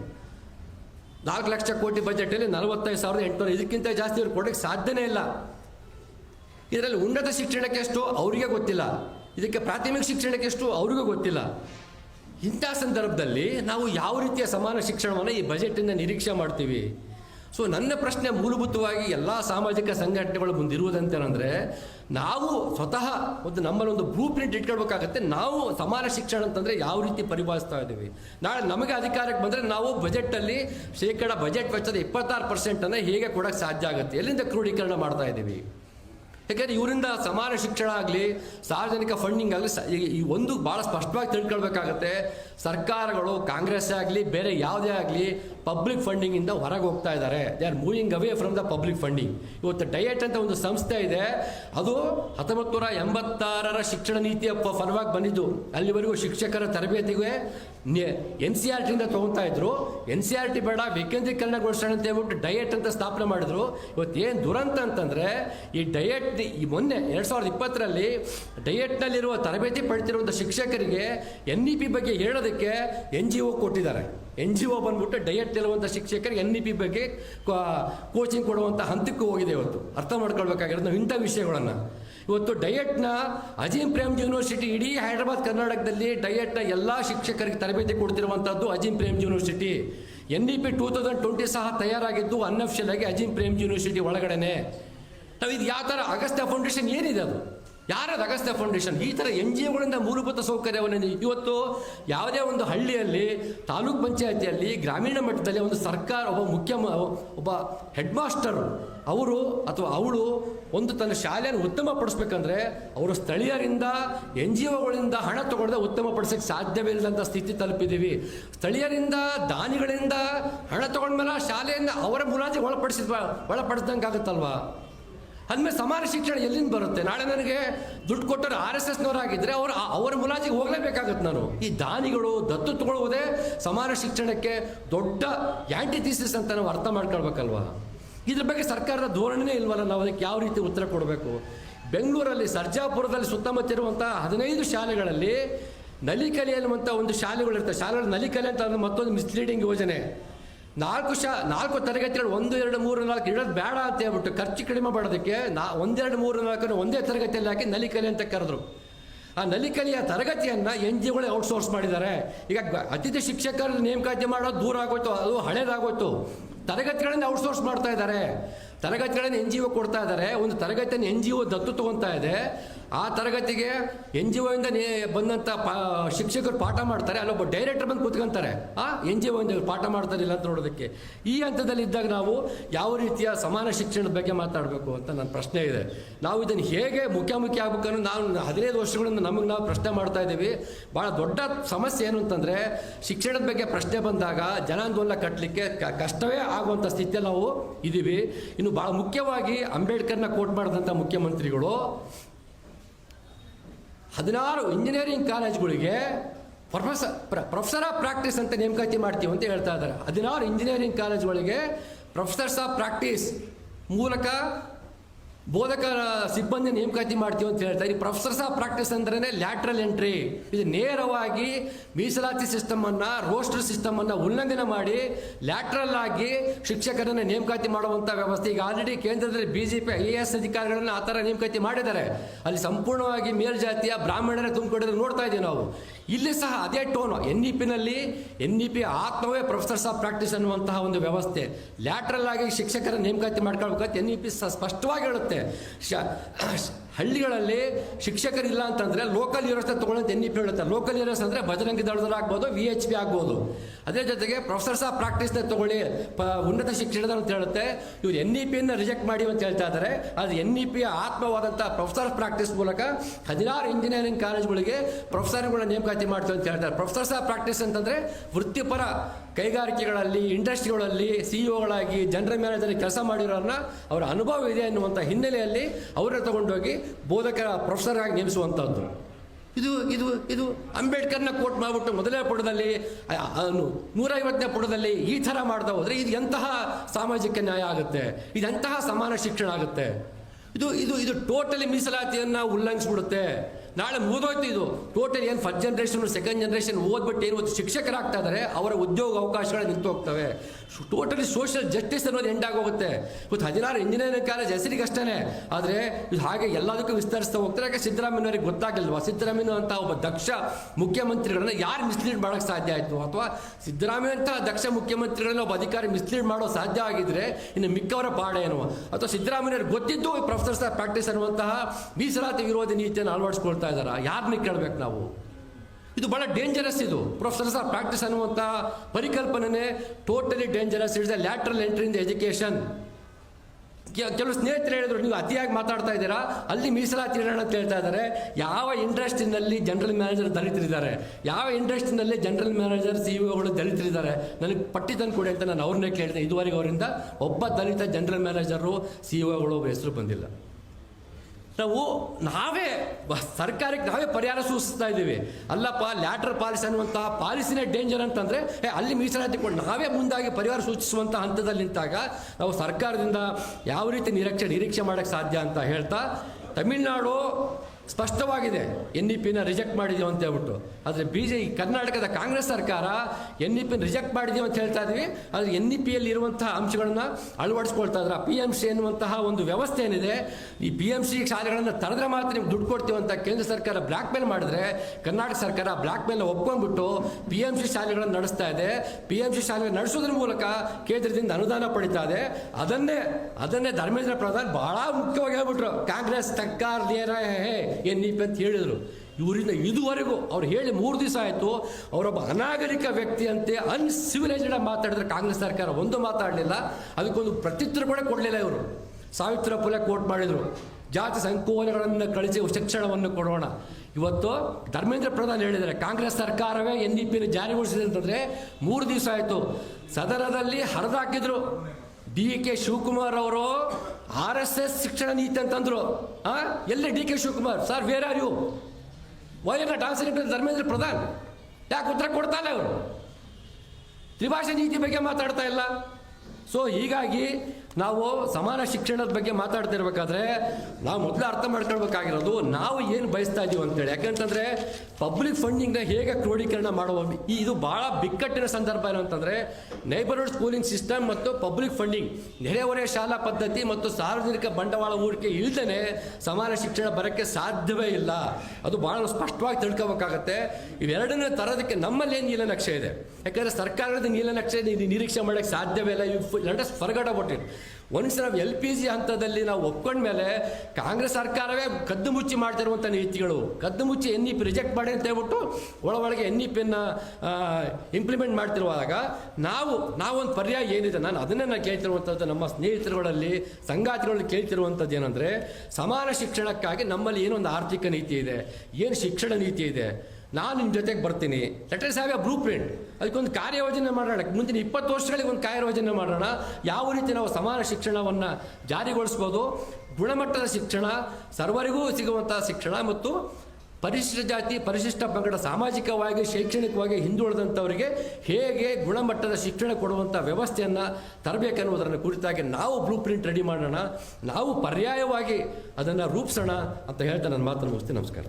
ನಾಲ್ಕು ಲಕ್ಷ ಕೋಟಿ ಬಜೆಟಲ್ಲಿ ನಲವತ್ತೈದು ಸಾವಿರದ ಎಂಟುನೂರ ಇದಕ್ಕಿಂತ ಜಾಸ್ತಿ ಇವ್ರು ಕೊಡೋಕ್ಕೆ ಸಾಧ್ಯನೇ ಇಲ್ಲ. ಇದರಲ್ಲಿ ಉನ್ನತ ಶಿಕ್ಷಣಕ್ಕೆ ಎಷ್ಟು? ಅವರಿಗೆ ಗೊತ್ತಿಲ್ಲ. ಇದಕ್ಕೆ ಪ್ರಾಥಮಿಕ ಶಿಕ್ಷಣಕ್ಕೆ ಎಷ್ಟು? ಅವರಿಗೂ ಗೊತ್ತಿಲ್ಲ. ಇಂಥ ಸಂದರ್ಭದಲ್ಲಿ ನಾವು ಯಾವ ರೀತಿಯ ಸಮಾನ ಶಿಕ್ಷಣವನ್ನು ಈ ಬಜೆಟಿಂದ ನಿರೀಕ್ಷೆ ಮಾಡ್ತೀವಿ? ಸೊ ನನ್ನ ಪ್ರಶ್ನೆ ಮೂಲಭೂತವಾಗಿ ಎಲ್ಲ ಸಾಮಾಜಿಕ ಸಂಘಟನೆಗಳು ಮುಂದಿರುವುದಂತೇನೆಂದರೆ ನಾವು ಸ್ವತಃ ಒಂದು ನಮ್ಮಲ್ಲಿ ಒಂದು ಬ್ಲೂ ಪ್ರಿಂಟ್ ಇಟ್ಕೊಳ್ಬೇಕಾಗತ್ತೆ. ನಾವು ಸಮಾನ ಶಿಕ್ಷಣ ಅಂತಂದರೆ ಯಾವ ರೀತಿ ಪರಿಭಾವಿಸ್ತಾ ಇದ್ದೀವಿ. ನಾಳೆ ನಮಗೆ ಅಧಿಕಾರಕ್ಕೆ ಬಂದರೆ ನಾವು ಬಜೆಟಲ್ಲಿ ಶೇಕಡ ಬಜೆಟ್ ವೆಚ್ಚದ ಇಪ್ಪತ್ತಾರು ಪರ್ಸೆಂಟನ್ನು ಹೇಗೆ ಕೊಡೋಕ್ಕೆ ಸಾಧ್ಯ ಆಗುತ್ತೆ? ಎಲ್ಲಿಂದ ಕ್ರೋಢೀಕರಣ ಮಾಡ್ತಾ ಇದ್ದೀವಿ? ಯಾಕೆಂದರೆ ಇವರಿಂದ ಸಮಾನ ಶಿಕ್ಷಣ ಆಗಲಿ, ಸಾರ್ವಜನಿಕ ಫಂಡಿಂಗ್ ಆಗಲಿ ಈ ಒಂದು ಭಾಳ ಸ್ಪಷ್ಟವಾಗಿ ತಿಳ್ಕೊಳ್ಬೇಕಾಗತ್ತೆ. ಸರ್ಕಾರಗಳು, ಕಾಂಗ್ರೆಸ್ ಆಗಲಿ, ಬೇರೆ ಯಾವುದೇ ಆಗಲಿ ಪಬ್ಲಿಕ್ ಫಂಡಿಂಗಿಂದ ಹೊರಗೆ ಹೋಗ್ತಾ ಇದ್ದಾರೆ. They are moving away from the public funding ಇವತ್ತು ಡಯಟ್ ಅಂತ ಒಂದು ಸಂಸ್ಥೆ ಇದೆ. ಅದು ಹತ್ತೊಂಬತ್ತು ನೂರ ಎಂಬತ್ತಾರರ ಶಿಕ್ಷಣ ನೀತಿಯ ಫಲವಾಗಿ ಬಂದಿದ್ದು. ಅಲ್ಲಿವರೆಗೂ ಶಿಕ್ಷಕರ ತರಬೇತಿಗೆ ಎನ್ ಸಿ ಆರ್ ಟಿಯಿಂದ ತೊಗೊತಾ ಇದ್ರು. ಎನ್ ಸಿ ಆರ್ ಟಿ ಬೇಡ ವಿಕೇಂದ್ರೀಕರಣಗೊಳಿಸೋಣ ಅಂತ ಹೇಳ್ಬಿಟ್ಟು ಡಯಟ್ ಅಂತ ಸ್ಥಾಪನೆ ಮಾಡಿದ್ರು. ಇವತ್ತು ಏನು ದುರಂತ ಅಂತಂದರೆ, ಈ ಡಯಟ್ ಈ ಮೊನ್ನೆ ಎರಡು ಸಾವಿರದ ಇಪ್ಪತ್ತರಲ್ಲಿ ಡಯಟ್ನಲ್ಲಿರುವ ತರಬೇತಿ ಪಡೆದಿರುವಂಥ ಶಿಕ್ಷಕರಿಗೆ ಎನ್ ಇ ಪಿ ಬಗ್ಗೆ ಹೇಳೋದಕ್ಕೆ ಎನ್ ಜಿ ಒ ಕೊಟ್ಟಿದ್ದಾರೆ. ಎನ್ ಜಿ ಒ ಬಂದ್ಬಿಟ್ಟು ಡಯಟ್ ಇರುವಂಥ ಶಿಕ್ಷಕರಿಗೆ ಎನ್ ಇ ಪಿ ಬಗ್ಗೆ ಕೋಚಿಂಗ್ ಕೊಡುವಂಥ ಹಂತಕ್ಕೂ ಹೋಗಿದೆ ಇವತ್ತು. ಅರ್ಥ ಮಾಡ್ಕೊಳ್ಬೇಕಾಗಿರೋದು ನಾವು ಇಂಥ ವಿಷಯಗಳನ್ನು. ಇವತ್ತು ಡಯಟ್ನ ಅಜೀಂ ಪ್ರೇಮ್ ಯೂನಿವರ್ಸಿಟಿ ಇಡೀ ಹೈದರಾಬಾದ್, ಕರ್ನಾಟಕದಲ್ಲಿ ಡಯಟ್ನ ಎಲ್ಲ ಶಿಕ್ಷಕರಿಗೆ ತರಬೇತಿ ಕೊಡ್ತಿರುವಂಥದ್ದು Azim Prem university. N E P two thousand twenty ಸಹ ತಯಾರಾಗಿದ್ದು ಅನ್ಅಫಿಷಿಯಲ್ ಆಗಿ ಅಜೀಂ ಪ್ರೇಮ್ ಯೂನಿವರ್ಸಿಟಿ ಒಳಗಡೆನೆ. ನಾವು ಇದು ಯಾವ ಥರ ಅಗಸ್ತ್ಯ ಫೌಂಡೇಶನ್ ಏನಿದೆ ಅದು? ಯಾರದು ಅಗಸ್ತ್ಯ ಫೌಂಡೇಶನ್? ಈ ಥರ ಎನ್ ಜಿ ಒಗಳಿಂದ ಮೂಲಭೂತ ಸೌಕರ್ಯವನ್ನು ಇವತ್ತು ಯಾವುದೇ ಒಂದು ಹಳ್ಳಿಯಲ್ಲಿ, ತಾಲೂಕ್ ಪಂಚಾಯತಿಯಲ್ಲಿ, ಗ್ರಾಮೀಣ ಮಟ್ಟದಲ್ಲಿ ಒಂದು ಸರ್ಕಾರ, ಒಬ್ಬ ಮುಖ್ಯ ಒಬ್ಬ ಹೆಡ್ ಮಾಸ್ಟರ್ ಅವರು ಅಥವಾ ಅವಳು ಒಂದು ತನ್ನ ಶಾಲೆಯನ್ನು ಉತ್ತಮಪಡಿಸ್ಬೇಕಂದ್ರೆ ಅವರು ಸ್ಥಳೀಯರಿಂದ, ಎನ್ ಜಿ ಒಗಳಿಂದ ಹಣ ತಗೊಳ್ಳದೆ ಉತ್ತಮಪಡಿಸೋಕ್ಕೆ ಸಾಧ್ಯವಿಲ್ಲದಂಥ ಸ್ಥಿತಿ ತಲುಪಿದ್ದೀವಿ ಸ್ಥಳೀಯರಿಂದ, ದಾನಿಗಳಿಂದ ಹಣ ತಗೊಂಡ್ಮೇಲೆ ಶಾಲೆಯನ್ನು ಅವರ ಮುಲಾಜಿಗೆ ಒಳಪಡಿಸಿದ ಒಳಪಡಿಸ್ದಂಗೆ ಆಗುತ್ತಲ್ವಾ ಅಂದಮೇಲೆ ಸಮಾನ ಶಿಕ್ಷಣ ಎಲ್ಲಿಂದ ಬರುತ್ತೆ? ನಾಳೆ ನನಗೆ ದುಡ್ಡು ಕೊಟ್ಟರು ಆರ್ ಎಸ್ ಎಸ್ನವರಾಗಿದ್ದರೆ ಅವರು ಅವರ ಮುಲಾಜಿಗೆ ಹೋಗಲೇಬೇಕಾಗುತ್ತೆ ನಾನು. ಈ ದಾನಿಗಳು ದತ್ತು ತಗೊಳ್ಳುವುದೇ ಸಮಾನ ಶಿಕ್ಷಣಕ್ಕೆ ದೊಡ್ಡ ಆ್ಯಂಟಿಥೀಸಿಸ್ ಅಂತ ನಾವು ಅರ್ಥ ಮಾಡ್ಕೊಳ್ಬೇಕಲ್ವಾ? ಇದ್ರ ಬಗ್ಗೆ ಸರ್ಕಾರದ ಧೋರಣೆನೇ ಇಲ್ವಲ್ಲ? ನಾವು ಅದಕ್ಕೆ ಯಾವ ರೀತಿ ಉತ್ತರ ಕೊಡಬೇಕು? ಬೆಂಗಳೂರಲ್ಲಿ, ಸರ್ಜಾಪುರದಲ್ಲಿ ಸುತ್ತಮುತ್ತ ಇರುವಂಥ ಹದಿನೈದು ಶಾಲೆಗಳಲ್ಲಿ ನಲಿಕಲೆ ಅನ್ನುವಂಥ ಒಂದು ಶಾಲೆಗಳಿರ್ತವೆ. ಶಾಲೆಗಳು ನಲಿಕಲೆ ಅಂತ ಮತ್ತೊಂದು ಮಿಸ್ಲೀಡಿಂಗ್ ಯೋಜನೆ. ನಾಲ್ಕು ಶ ನಾಲ್ಕು ತರಗತಿಗಳು ಒಂದು, ಎರಡು, ಮೂರು, ನಾಲ್ಕು ಇಡೋದು ಬೇಡ ಅಂತ ಹೇಳ್ಬಿಟ್ಟು ಖರ್ಚು ಕಡಿಮೆ ಮಾಡೋದಕ್ಕೆ ನಾ ಒಂದೆರಡು ಮೂರು, ನಾಲ್ಕನ್ನು ಒಂದೇ ತರಗತಿಯಲ್ಲಿ ಹಾಕಿ ನಲಿಕಲಿ ಅಂತ ಕರೆದ್ರು. ಆ ನಲಿಕಲಿಯ ತರಗತಿಯನ್ನು ಎನ್ ಜಿ ಒಗಳೇ ಔಟ್ಸೋರ್ಸ್ ಮಾಡಿದ್ದಾರೆ. ಈಗ ಅತಿಥಿ ಶಿಕ್ಷಕರ ನೇಮಕಾತಿ ಮಾಡೋದು ದೂರ ಆಗೋಯ್ತು, ಅದು ಹಳೇದಾಗೋಯ್ತು. ತರಗತಿಗಳನ್ನು ಔಟ್ಸೋರ್ಸ್ ಮಾಡ್ತಾ ಇದ್ದಾರೆ. ತರಗತಿಗಳನ್ನು ಎನ್ ಜಿ ಒ ಕೊಡ್ತಾ ಇದ್ದಾರೆ. ಒಂದು ತರಗತಿಯನ್ನು ಎನ್ ಜಿ ಒ ದತ್ತು ತಗೊತಾ ಇದೆ. ಆ ತರಗತಿಗೆ ಎನ್ ಜಿ ಒಯಿಂದ ಬಂದಂಥ ಪಾ, ಶಿಕ್ಷಕರು ಪಾಠ ಮಾಡ್ತಾರೆ. ಅಲ್ಲೊಬ್ಬ ಡೈರೆಕ್ಟರ್ ಬಂದು ಕೂತ್ಕೊಂತಾರೆ. ಆ, ಎನ್ ಜಿ ಒಯಿಂದ ಪಾಠ ಮಾಡ್ತಾರಿಲ್ಲ ಅಂತ ನೋಡೋದಕ್ಕೆ. ಈ ಹಂತದಲ್ಲಿ ಇದ್ದಾಗ ನಾವು ಯಾವ ರೀತಿಯ ಸಮಾನ ಶಿಕ್ಷಣದ ಬಗ್ಗೆ ಮಾತಾಡಬೇಕು ಅಂತ ನನ್ನ ಪ್ರಶ್ನೆ ಇದೆ. ನಾವು ಇದನ್ನು ಹೇಗೆ ಮುಖಾಮುಖಿ ಆಗಬೇಕು ನಾವು ಹದಿನೈದು ವರ್ಷಗಳಿಂದ ನಮಗೆ ನಾವು ಪ್ರಶ್ನೆ ಮಾಡ್ತಾ ಇದ್ದೀವಿ. ಭಾಳ ದೊಡ್ಡ ಸಮಸ್ಯೆ ಏನು ಅಂತಂದರೆ, ಶಿಕ್ಷಣದ ಬಗ್ಗೆ ಪ್ರಶ್ನೆ ಬಂದಾಗ ಜನಾಂದೋಲನ ಕಟ್ಟಲಿಕ್ಕೆ ಕಷ್ಟವೇ ಆಗುವಂಥ ಸ್ಥಿತಿಯಲ್ಲಿ ನಾವು ಇದ್ದೀವಿ ಇನ್ನು ಭಾಳ ಮುಖ್ಯವಾಗಿ ಅಂಬೇಡ್ಕರ್ನ ಕೋಟ್ ಮಾಡಿದಂಥ ಮುಖ್ಯಮಂತ್ರಿಗಳು ಹದಿನಾರು ಇಂಜಿನಿಯರಿಂಗ್ ಕಾಲೇಜ್ಗಳಿಗೆ ಪ್ರೊಫೆಸರ್ ಪ್ರೊಫೆಸರ್ ಆಫ್ ಪ್ರಾಕ್ಟೀಸ್ ಅಂತ ನೇಮಕಾತಿ ಮಾಡ್ತೀವಿ ಅಂತ ಹೇಳ್ತಾ ಇದ್ದಾರೆ. ಹದಿನಾರು ಇಂಜಿನಿಯರಿಂಗ್ ಕಾಲೇಜ್ಗಳಿಗೆ ಪ್ರೊಫೆಸರ್ಸ್ ಆಫ್ ಪ್ರಾಕ್ಟೀಸ್ ಮೂಲಕ ಬೋಧಕರ ಸಿಬ್ಬಂದಿ ನೇಮಕಾತಿ ಮಾಡ್ತೀವಿ ಅಂತ ಹೇಳ್ತಾರೆ ಈ ಪ್ರೊಫೆಸರ್ಸ್ ಆಫ್ ಪ್ರಾಕ್ಟೀಸ್ ಅಂದ್ರೆ ಲ್ಯಾಟ್ರಲ್ ಎಂಟ್ರಿ ಇದು ನೇರವಾಗಿ ಮೀಸಲಾತಿ ಸಿಸ್ಟಮ್ ಅನ್ನ ರೋಸ್ಟರ್ ಸಿಸ್ಟಮ್ ಅನ್ನ ಉಲ್ಲಂಘನೆ ಮಾಡಿ ಲ್ಯಾಟ್ರಲ್ ಆಗಿ ಶಿಕ್ಷಕರನ್ನ ನೇಮಕಾತಿ ಮಾಡುವಂತ ವ್ಯವಸ್ಥೆ ಈಗ ಆಲ್ರೆಡಿ ಕೇಂದ್ರದಲ್ಲಿ ಬಿಜೆಪಿ ಐ ಎ ಎಸ್ ಅಧಿಕಾರಿಗಳನ್ನ ಆ ಥರ ನೇಮಕಾತಿ ಮಾಡಿದ್ದಾರೆ. ಅಲ್ಲಿ ಸಂಪೂರ್ಣವಾಗಿ ಮೇಲ್ಜಾತಿಯ ಬ್ರಾಹ್ಮಣರೇ ತುಂಬಿಕೊಂಡಿರೋದು ನೋಡ್ತಾ ಇದ್ದೀವಿ ನಾವು. ಇಲ್ಲಿ ಸಹ ಅದೇ ಟೋನು ಎನ್ ಇ ಪಿನಲ್ಲಿ ಎನ್ ಇ ಪಿ ಆತ್ಮವೇ ಪ್ರೊಫೆಸರ್ಸ್ ಆಫ್ ಪ್ರಾಕ್ಟೀಸ್ ಅನ್ನುವಂತಹ ಒಂದು ವ್ಯವಸ್ಥೆ. ಲ್ಯಾಟ್ರಲ್ ಆಗಿ ಶಿಕ್ಷಕರ ನೇಮಕಾತಿ ಮಾಡ್ಕೊಳ್ಬೇಕಂತ ಎನ್ ಇ ಪಿ ಸ್ಪಷ್ಟವಾಗಿ ಹೇಳುತ್ತೆ. ಶ- ಹಳ್ಳಿಗಳಲ್ಲಿ ಶಿಕ್ಷಕರಿಲ್ಲ ಅಂತಂದ್ರೆ ಲೋಕಲ್ ಹೀರೋಸ್ ತಗೊಳ್ಳೋದು ಎನ್ ಇ ಪಿ ಹೇಳುತ್ತೆ. ಲೋಕಲ್ ಹೀರೋಸ್ ಅಂದ್ರೆ ಬಜರಂಗಿ ದಳದವ್ರು ಆಗ್ಬೋದು ವಿ ಎಚ್ ಪಿ ಆಗ್ಬೋದು. ಅದೇ ಜೊತೆಗೆ ಪ್ರೊಫೆಸರ್ಸ್ ಆಫ್ ಪ್ರಾಕ್ಟೀಸ್ನ ತಗೊಳ್ಳಿ, ಪ, ಉನ್ನತ ಶಿಕ್ಷಣದ ಅಂತ ಹೇಳುತ್ತೆ. ಇವ್ರು ಎನ್ ಇ ಪಿಯನ್ನು ರಿಜೆಕ್ಟ್ ಮಾಡಿ ಅಂತ ಹೇಳ್ತಾ ಇದ್ದಾರೆ ಅದು ಎನ್ ಇ ಪಿಯ ಆತ್ಮವಾದಂಥ ಪ್ರೊಫೆಸರ್ ಪ್ರಾಕ್ಟೀಸ್ ಮೂಲಕ ಹದಿನಾರು ಇಂಜಿನಿಯರಿಂಗ್ ಕಾಲೇಜುಗಳಿಗೆ ಪ್ರೊಫೆಸರ್ಗಳ ನೇಮಕಾತಿ ಮಾಡ್ತೀವಿ ಅಂತ ಹೇಳ್ತಾರೆ. ಪ್ರೊಫೆಸರ್ಸ್ ಆಫ್ ಪ್ರಾಕ್ಟೀಸ್ ಅಂತಂದ್ರೆ ವೃತ್ತಿಪರ ಕೈಗಾರಿಕೆಗಳಲ್ಲಿ, ಇಂಡಸ್ಟ್ರಿಗಳಲ್ಲಿ ಸಿ ಒಗಳಾಗಿ ಜನರಲ್ ಮ್ಯಾನೇಜರ್ ಕೆಲಸ ಮಾಡಿರೋರನ್ನ ಅವರ ಅನುಭವ ಇದೆ ಅನ್ನುವಂಥ ಹಿನ್ನೆಲೆಯಲ್ಲಿ ಅವರನ್ನ ತಗೊಂಡೋಗಿ ಬೋಧಕರ ಪ್ರೊಫೆಸರ್ ಆಗಿ ನೇಮಿಸುವಂಥದ್ದು. ಇದು ಇದು ಇದು ಅಂಬೇಡ್ಕರ್ನ ಕೋಟ್ ಮಾಡಿಬಿಟ್ಟು ಮೊದಲನೇ ಪುಟದಲ್ಲಿ ನೂರೈವತ್ತನೇ ಪುಟದಲ್ಲಿ ಈ ಥರ ಮಾಡ್ತಾ ಹೋದರೆ ಇದು ಎಂತಹ ಸಾಮಾಜಿಕ ನ್ಯಾಯ ಆಗುತ್ತೆ? ಇದು ಎಂತಹ ಸಮಾನ ಶಿಕ್ಷಣ ಆಗುತ್ತೆ? ಇದು ಇದು ಇದು ಟೋಟಲಿ ಮೀಸಲಾತಿಯನ್ನು ಉಲ್ಲಂಘಿಸ್ಬಿಡುತ್ತೆ. ನಾಳೆ ಮುಗಿದೋಯ್ತು ಇದು. ಟೋಟಲಿ ಏನು ಫಸ್ಟ್ ಜನ್ರೇಷನ್ ಸೆಕೆಂಡ್ ಜನ್ರೇಷನ್ ಓದ್ಬಿಟ್ಟು ಏನು ಶಿಕ್ಷಕರಾಗ್ತಾ ಇದ್ದಾರೆ ಅವರ ಉದ್ಯೋಗ ಅವಕಾಶಗಳು ನಿಂತು ಹೋಗ್ತವೆ. ಟೋಟಲಿ ಸೋಷಿಯಲ್ ಜಸ್ಟಿಸ್ ಅನ್ನೋದು ಎಂಡ್ ಆಗೋಗುತ್ತೆ. ಇವತ್ತು ಹದಿನಾರು ಇಂಜಿನಿಯರಿಂಗ್ ಕಾಲೇಜ್ ಹೆಸರಿಗಷ್ಟೇ ಆದರೆ ಇದು ಹಾಗೆ ಎಲ್ಲದಕ್ಕೂ ವಿಸ್ತರಿಸ್ತಾ ಹೋಗ್ತಾರೆ. ಯಾಕೆ ಸಿದ್ದರಾಮಯ್ಯವರಿಗೆ ಗೊತ್ತಾಗಲಿಲ್ವಾ? ಸಿದ್ದರಾಮಯ್ಯ ಅಂತ ಒಬ್ಬ ದಕ್ಷ ಮುಖ್ಯಮಂತ್ರಿಗಳನ್ನ ಯಾರು ಮಿಸ್ಲೀಡ್ ಮಾಡೋಕ್ಕೆ ಸಾಧ್ಯ ಆಯಿತು? ಅಥವಾ ಸಿದ್ದರಾಮಯ್ಯ ಅಂತ ದಕ್ಷ ಮುಖ್ಯಮಂತ್ರಿಗಳನ್ನ ಒಬ್ಬ ಅಧಿಕಾರಿ ಮಿಸ್ಲೀಡ್ ಮಾಡೋ ಸಾಧ್ಯ ಆಗಿದ್ರೆ ಇನ್ನು ಮಿಕ್ಕವರ ಪಾಡೇನು ಅಥವಾ ಸಿದ್ದರಾಮಯ್ಯವ್ರಿಗೆ ಗೊತ್ತಿದ್ದು ಪ್ರೊಫೆಸರ್ಸ್ ಪ್ರಾಕ್ಟೀಸ್ ಅನ್ನುವಂತಹ ಮೀಸಲಾತಿ ವಿರೋಧಿ ನೀತಿಯನ್ನು ಅಳವಡಿಸ್ಕೊಳ್ತಾ ಇದ್ದಾರೆ. ಯಾರನ್ನ ಕೇಳಬೇಕು ನಾವು? ಇದು ಬಹಳ ಡೇಂಜರಸ್ ಇದು. ಪ್ರೊಫೆಸರ್ಸ್ ಆಫ್ ಪ್ರಾಕ್ಟೀಸ್ ಅನ್ನುವಂಥ ಪರಿಕಲ್ಪನೆ totally dangerous it's a lateral entry in the education ಕೆಲವು ಸ್ನೇಹಿತರು ಹೇಳಿದ್ರು, ನೀವು ಅತಿಯಾಗಿ ಮಾತಾಡ್ತಾ ಇದ್ದೀರಾ? ಅಲ್ಲಿ ಮೀಸಲಾತಿ ಇಡೋಣ ಅಂತ ಹೇಳ್ತಾ ಇದ್ದಾರೆ. ಯಾವ ಇಂಡಸ್ಟ್ರಿನಲ್ಲಿ ಜನರಲ್ ಮ್ಯಾನೇಜರ್ ದಲಿತರಿದ್ದಾರೆ? ಯಾವ ಇಂಡಸ್ಟ್ರಿನಲ್ಲಿ ಜನರಲ್ ಮ್ಯಾನೇಜರ್ ಸಿ ಇಒಗಳು ದಲಿತರಿದ್ದಾರೆ? ನನಗೆ ಪಟ್ಟಿ ತಂದು ಕೊಡಿ ಅಂತ ನಾನು ಅವ್ರನ್ನೇ ಕೇಳಿದೆ. ಇದುವರೆಗೆ ಅವರಿಂದ ಒಬ್ಬ ದಲಿತ ಜನರಲ್ ಮ್ಯಾನೇಜರು ಸಿ ಇಒಗಳು ಹೆಸರು ಬಂದಿಲ್ಲ. ನಾವು ನಾವೇ ಸರ್ಕಾರಕ್ಕೆ ನಾವೇ ಪರಿಹಾರ ಸೂಚಿಸ್ತಾ ಇದ್ದೀವಿ. ಅಲ್ಲಪ್ಪ, ಲ್ಯಾಟ್ರ್ ಪಾಲಿಸಿ ಅನ್ನುವಂತಹ ಪಾಲಿಸಿನೇ ಡೇಂಜರ್ ಅಂತಂದರೆ ಅಲ್ಲಿ ಮೀಸಲಾತಿ ಕೊಟ್ಟು ನಾವೇ ಮುಂದಾಗಿ ಪರಿಹಾರ ಸೂಚಿಸುವಂಥ ಹಂತದಲ್ಲಿ ನಿಂತಾಗ ನಾವು ಸರ್ಕಾರದಿಂದ ಯಾವ ರೀತಿ ನಿರೀಕ್ಷೆ ನಿರೀಕ್ಷೆ ಮಾಡೋಕ್ಕೆ ಸಾಧ್ಯ ಅಂತ ಹೇಳ್ತಾ, ತಮಿಳುನಾಡು ಸ್ಪಷ್ಟವಾಗಿದೆ. ಎನ್ ಇ ಪಿನ ರಿಜೆಕ್ಟ್ ಮಾಡಿದೀವಿ ಅಂತ ಹೇಳ್ಬಿಟ್ಟು. ಆದರೆ ಬಿ ಜೆ ಕರ್ನಾಟಕದ ಕಾಂಗ್ರೆಸ್ ಸರ್ಕಾರ ಎನ್ ಇ ಪಿನ ರಿಜೆಕ್ಟ್ ಮಾಡಿದೀವಿ ಅಂತ ಹೇಳ್ತಾ ಇದ್ದೀವಿ ಆದರೆ ಎನ್ ಇ ಪಿಯಲ್ಲಿ ಇರುವಂತಹ ಅಂಶಗಳನ್ನು ಅಳವಡಿಸ್ಕೊಳ್ತಾ ಇದ್ದಾರೆ ಪಿ ಎಂ ಸಿ ಎನ್ನುವಂತಹ ಒಂದು ವ್ಯವಸ್ಥೆ ಏನಿದೆ, ಈ ಪಿ ಎಂ ಸಿ ಶಾಲೆಗಳನ್ನು ತಡೆದ್ರೆ ಮಾತ್ರ ನಿಮ್ಗೆ ದುಡ್ಡು ಕೊಡ್ತೀವಿ ಅಂತ ಕೇಂದ್ರ ಸರ್ಕಾರ ಬ್ಲ್ಯಾಕ್ ಮೇಲ್ ಮಾಡಿದ್ರೆ, ಕರ್ನಾಟಕ ಸರ್ಕಾರ ಬ್ಲ್ಯಾಕ್ ಮೇಲ್ ಒಪ್ಕೊಂಡ್ಬಿಟ್ಟು ಪಿ ಎಂ ಸಿ ಶಾಲೆಗಳನ್ನು ನಡೆಸ್ತಾ ಇದೆ. ಪಿ ಎಂ ಸಿ ಶಾಲೆ ನಡೆಸೋದ್ರ ಮೂಲಕ ಕೇಂದ್ರದಿಂದ ಅನುದಾನ ಪಡಿತಾ ಇದೆ. ಅದನ್ನೇ ಅದನ್ನೇ ಧರ್ಮೇಂದ್ರ ಪ್ರಧಾನ್ ಬಹಳ ಮುಖ್ಯವಾಗಿ ಹೇಳ್ಬಿಟ್ರು. ಕಾಂಗ್ರೆಸ್ ಸರ್ಕಾರ ಹೇ. ಎನ್ ಇ ಪಿ ಅಂತ ಹೇಳಿದರು. ಇವರಿಂದ ಇದುವರೆಗೂ ಅವ್ರು ಹೇಳಿ ಮೂರು ದಿವಸ ಆಯಿತು, ಅವರೊಬ್ಬ ಅನಾಗರಿಕ ವ್ಯಕ್ತಿ ಅಂತೆ ಅನ್ಸಿವಿಲೈಸ್ಡ್ ಮಾತಾಡಿದ್ರೆ ಕಾಂಗ್ರೆಸ್ ಸರ್ಕಾರ ಒಂದು ಮಾತಾಡಲಿಲ್ಲ, ಅದಕ್ಕೊಂದು ಪ್ರತ್ಯುತ್ತರ ಕೂಡ ಕೊಡಲಿಲ್ಲ ಇವರು. ಸಾವಿತ್ರ ಪುಲೆ ಕೋಟ್ ಮಾಡಿದರು. ಜಾತಿ ಸಂಕೋಲೆಗಳನ್ನು ಕಳಿಸಿ ಶಿಕ್ಷಣವನ್ನು ಕೊಡೋಣ. ಇವತ್ತು ಧರ್ಮೇಂದ್ರ ಪ್ರಧಾನ್ ಹೇಳಿದ್ದಾರೆ, ಕಾಂಗ್ರೆಸ್ ಸರ್ಕಾರವೇ ಎನ್ ಇ ಪಿನ ಜಾರಿಗೊಳಿಸಿದೆ ಅಂತಂದರೆ ಮೂರು ದಿವಸ ಆಯಿತು. ಸದನದಲ್ಲಿ ಹರಿದಾಕಿದ್ರು. ಡಿ ಕೆ ಶಿವಕುಮಾರ್ ಅವರು ಆರ್ ಎಸ್ ಎಸ್ ಶಿಕ್ಷಣ ನೀತಿ ಅಂತಂದ್ರು. ಆ? ಎಲ್ಲಿ D K Shivakumar? Sir where are you why not answering to Dharmendra Pradhan ಯಾಕೆ ಉತ್ತರ ಕೊಡ್ತಾನೆ ಅವರು? ತ್ರಿಭಾಷಾ ನೀತಿ ಬಗ್ಗೆ ಮಾತಾಡ್ತಾ ಇಲ್ಲ. ಸೊ ಹೀಗಾಗಿ ನಾವು ಸಮಾನ ಶಿಕ್ಷಣದ ಬಗ್ಗೆ ಮಾತಾಡ್ತಿರ್ಬೇಕಾದ್ರೆ ನಾವು ಮೊದಲು ಅರ್ಥ ಮಾಡ್ಕೊಳ್ಬೇಕಾಗಿರೋದು ನಾವು ಏನು ಬಯಸ್ತಾ ಇದ್ದೀವಿ ಅಂತೇಳಿ. ಯಾಕಂತಂದ್ರೆ ಪಬ್ಲಿಕ್ ಫಂಡಿಂಗ್ನ ಹೇಗೆ ಕ್ರೋಢೀಕರಣ ಮಾಡುವ ಇದು ಬಹಳ ಬಿಕ್ಕಟ್ಟಿನ ಸಂದರ್ಭ ಏನು ಅಂತಂದ್ರೆ ನೈಬರ್ಹುಡ್ ಸ್ಕೂಲಿಂಗ್ ಸಿಸ್ಟಮ್ ಮತ್ತು ಪಬ್ಲಿಕ್ ಫಂಡಿಂಗ್ ನೆರೆಹೊರೆ ಶಾಲಾ ಪದ್ಧತಿ ಮತ್ತು ಸಾರ್ವಜನಿಕ ಬಂಡವಾಳ ಹೂಡಿಕೆ ಇಲ್ಲದೇ ಸಮಾನ ಶಿಕ್ಷಣ ಬರೋಕ್ಕೆ ಸಾಧ್ಯವೇ ಇಲ್ಲ. ಅದು ಬಹಳ ಸ್ಪಷ್ಟವಾಗಿ ತಿಳ್ಕೋಬೇಕಾಗತ್ತೆ. ಇವೆರಡನ್ನ ತರೋದಕ್ಕೆ ನಮ್ಮಲ್ಲಿ ನೀಲನಕ್ಷೆ ಇದೆ? ಯಾಕಂದರೆ ಸರ್ಕಾರದ ನೀಲನಕ್ಷೆ ನಿರೀಕ್ಷೆ ಮಾಡೋಕ್ಕೆ ಸಾಧ್ಯವೇ ಇಲ್ಲ. ಇವು ಎರಡೇ ಸ್ವರ್ಗಡ ಫರ್ಗಟ್ ಒನ್ಸ್ ನಾವು ಎಲ್ ಪಿ ಜಿ ಹಂತದಲ್ಲಿ ನಾವು ಒಪ್ಕೊಂಡ್ಮೇಲೆ ಕಾಂಗ್ರೆಸ್ ಸರ್ಕಾರವೇ ಕದ್ದು ಮುಚ್ಚಿ ಮಾಡ್ತಿರುವಂಥ ನೀತಿಗಳು. ಕದ್ದು ಮುಚ್ಚಿ ಎನ್ ಇ ಪಿ ರಿಜೆಕ್ಟ್ ಮಾಡಿ ಅಂತ ಹೇಳ್ಬಿಟ್ಟು ಒಳ ಒಳಗೆ ಎನ್ ಇ ಇಂಪ್ಲಿಮೆಂಟ್ ಮಾಡ್ತಿರುವಾಗ ನಾವು, ನಾವೊಂದು ಪರ್ಯಾಯ ಏನಿದೆ, ನಾನು ಅದನ್ನೇ ನಾನು ಕೇಳ್ತಿರುವಂಥದ್ದು ನಮ್ಮ ಸ್ನೇಹಿತರುಗಳಲ್ಲಿ, ಸಂಗಾತಿಗಳಲ್ಲಿ ಕೇಳ್ತಿರುವಂಥದ್ದು ಏನಂದರೆ, ಸಮಾನ ಶಿಕ್ಷಣಕ್ಕಾಗಿ ನಮ್ಮಲ್ಲಿ ಏನೊಂದು ಆರ್ಥಿಕ ನೀತಿ ಇದೆ, ಏನು ಶಿಕ್ಷಣ ನೀತಿ ಇದೆ ನಾನು ನಿಮ್ಮ ಜೊತೆಗೆ ಬರ್ತೀನಿ. Let us have a blueprint ಅದಕ್ಕೊಂದು ಕಾರ್ಯಯೋಜನೆ ಮಾಡೋಣ. ಮುಂದಿನ ಇಪ್ಪತ್ತು ವರ್ಷಗಳಿಗೆ ಒಂದು ಕಾರ್ಯಯೋಜನೆ ಮಾಡೋಣ. ಯಾವ ರೀತಿ ನಾವು ಸಮಾನ ಶಿಕ್ಷಣವನ್ನು ಜಾರಿಗೊಳಿಸ್ಬೋದು, ಗುಣಮಟ್ಟದ ಶಿಕ್ಷಣ, ಸರ್ವರಿಗೂ ಸಿಗುವಂಥ ಶಿಕ್ಷಣ ಮತ್ತು ಪರಿಶಿಷ್ಟ ಜಾತಿ, ಪರಿಶಿಷ್ಟ ಪಂಗಡ ಸಾಮಾಜಿಕವಾಗಿ, ಶೈಕ್ಷಣಿಕವಾಗಿ ಹಿಂದುಳಿದಂಥವರಿಗೆ ಹೇಗೆ ಗುಣಮಟ್ಟದ ಶಿಕ್ಷಣ ಕೊಡುವಂಥ ವ್ಯವಸ್ಥೆಯನ್ನು ತರಬೇಕನ್ನುವುದರ ಕುರಿತಾಗಿ ನಾವು ಬ್ಲೂ ಪ್ರಿಂಟ್ ರೆಡಿ ಮಾಡೋಣ. ನಾವು ಪರ್ಯಾಯವಾಗಿ ಅದನ್ನು ರೂಪಿಸೋಣ ಅಂತ ಹೇಳ್ತಾ ನನ್ನ ಮಾತನ್ನು ಮುಗಿಸ್ತೀನಿ. ನಮಸ್ಕಾರ.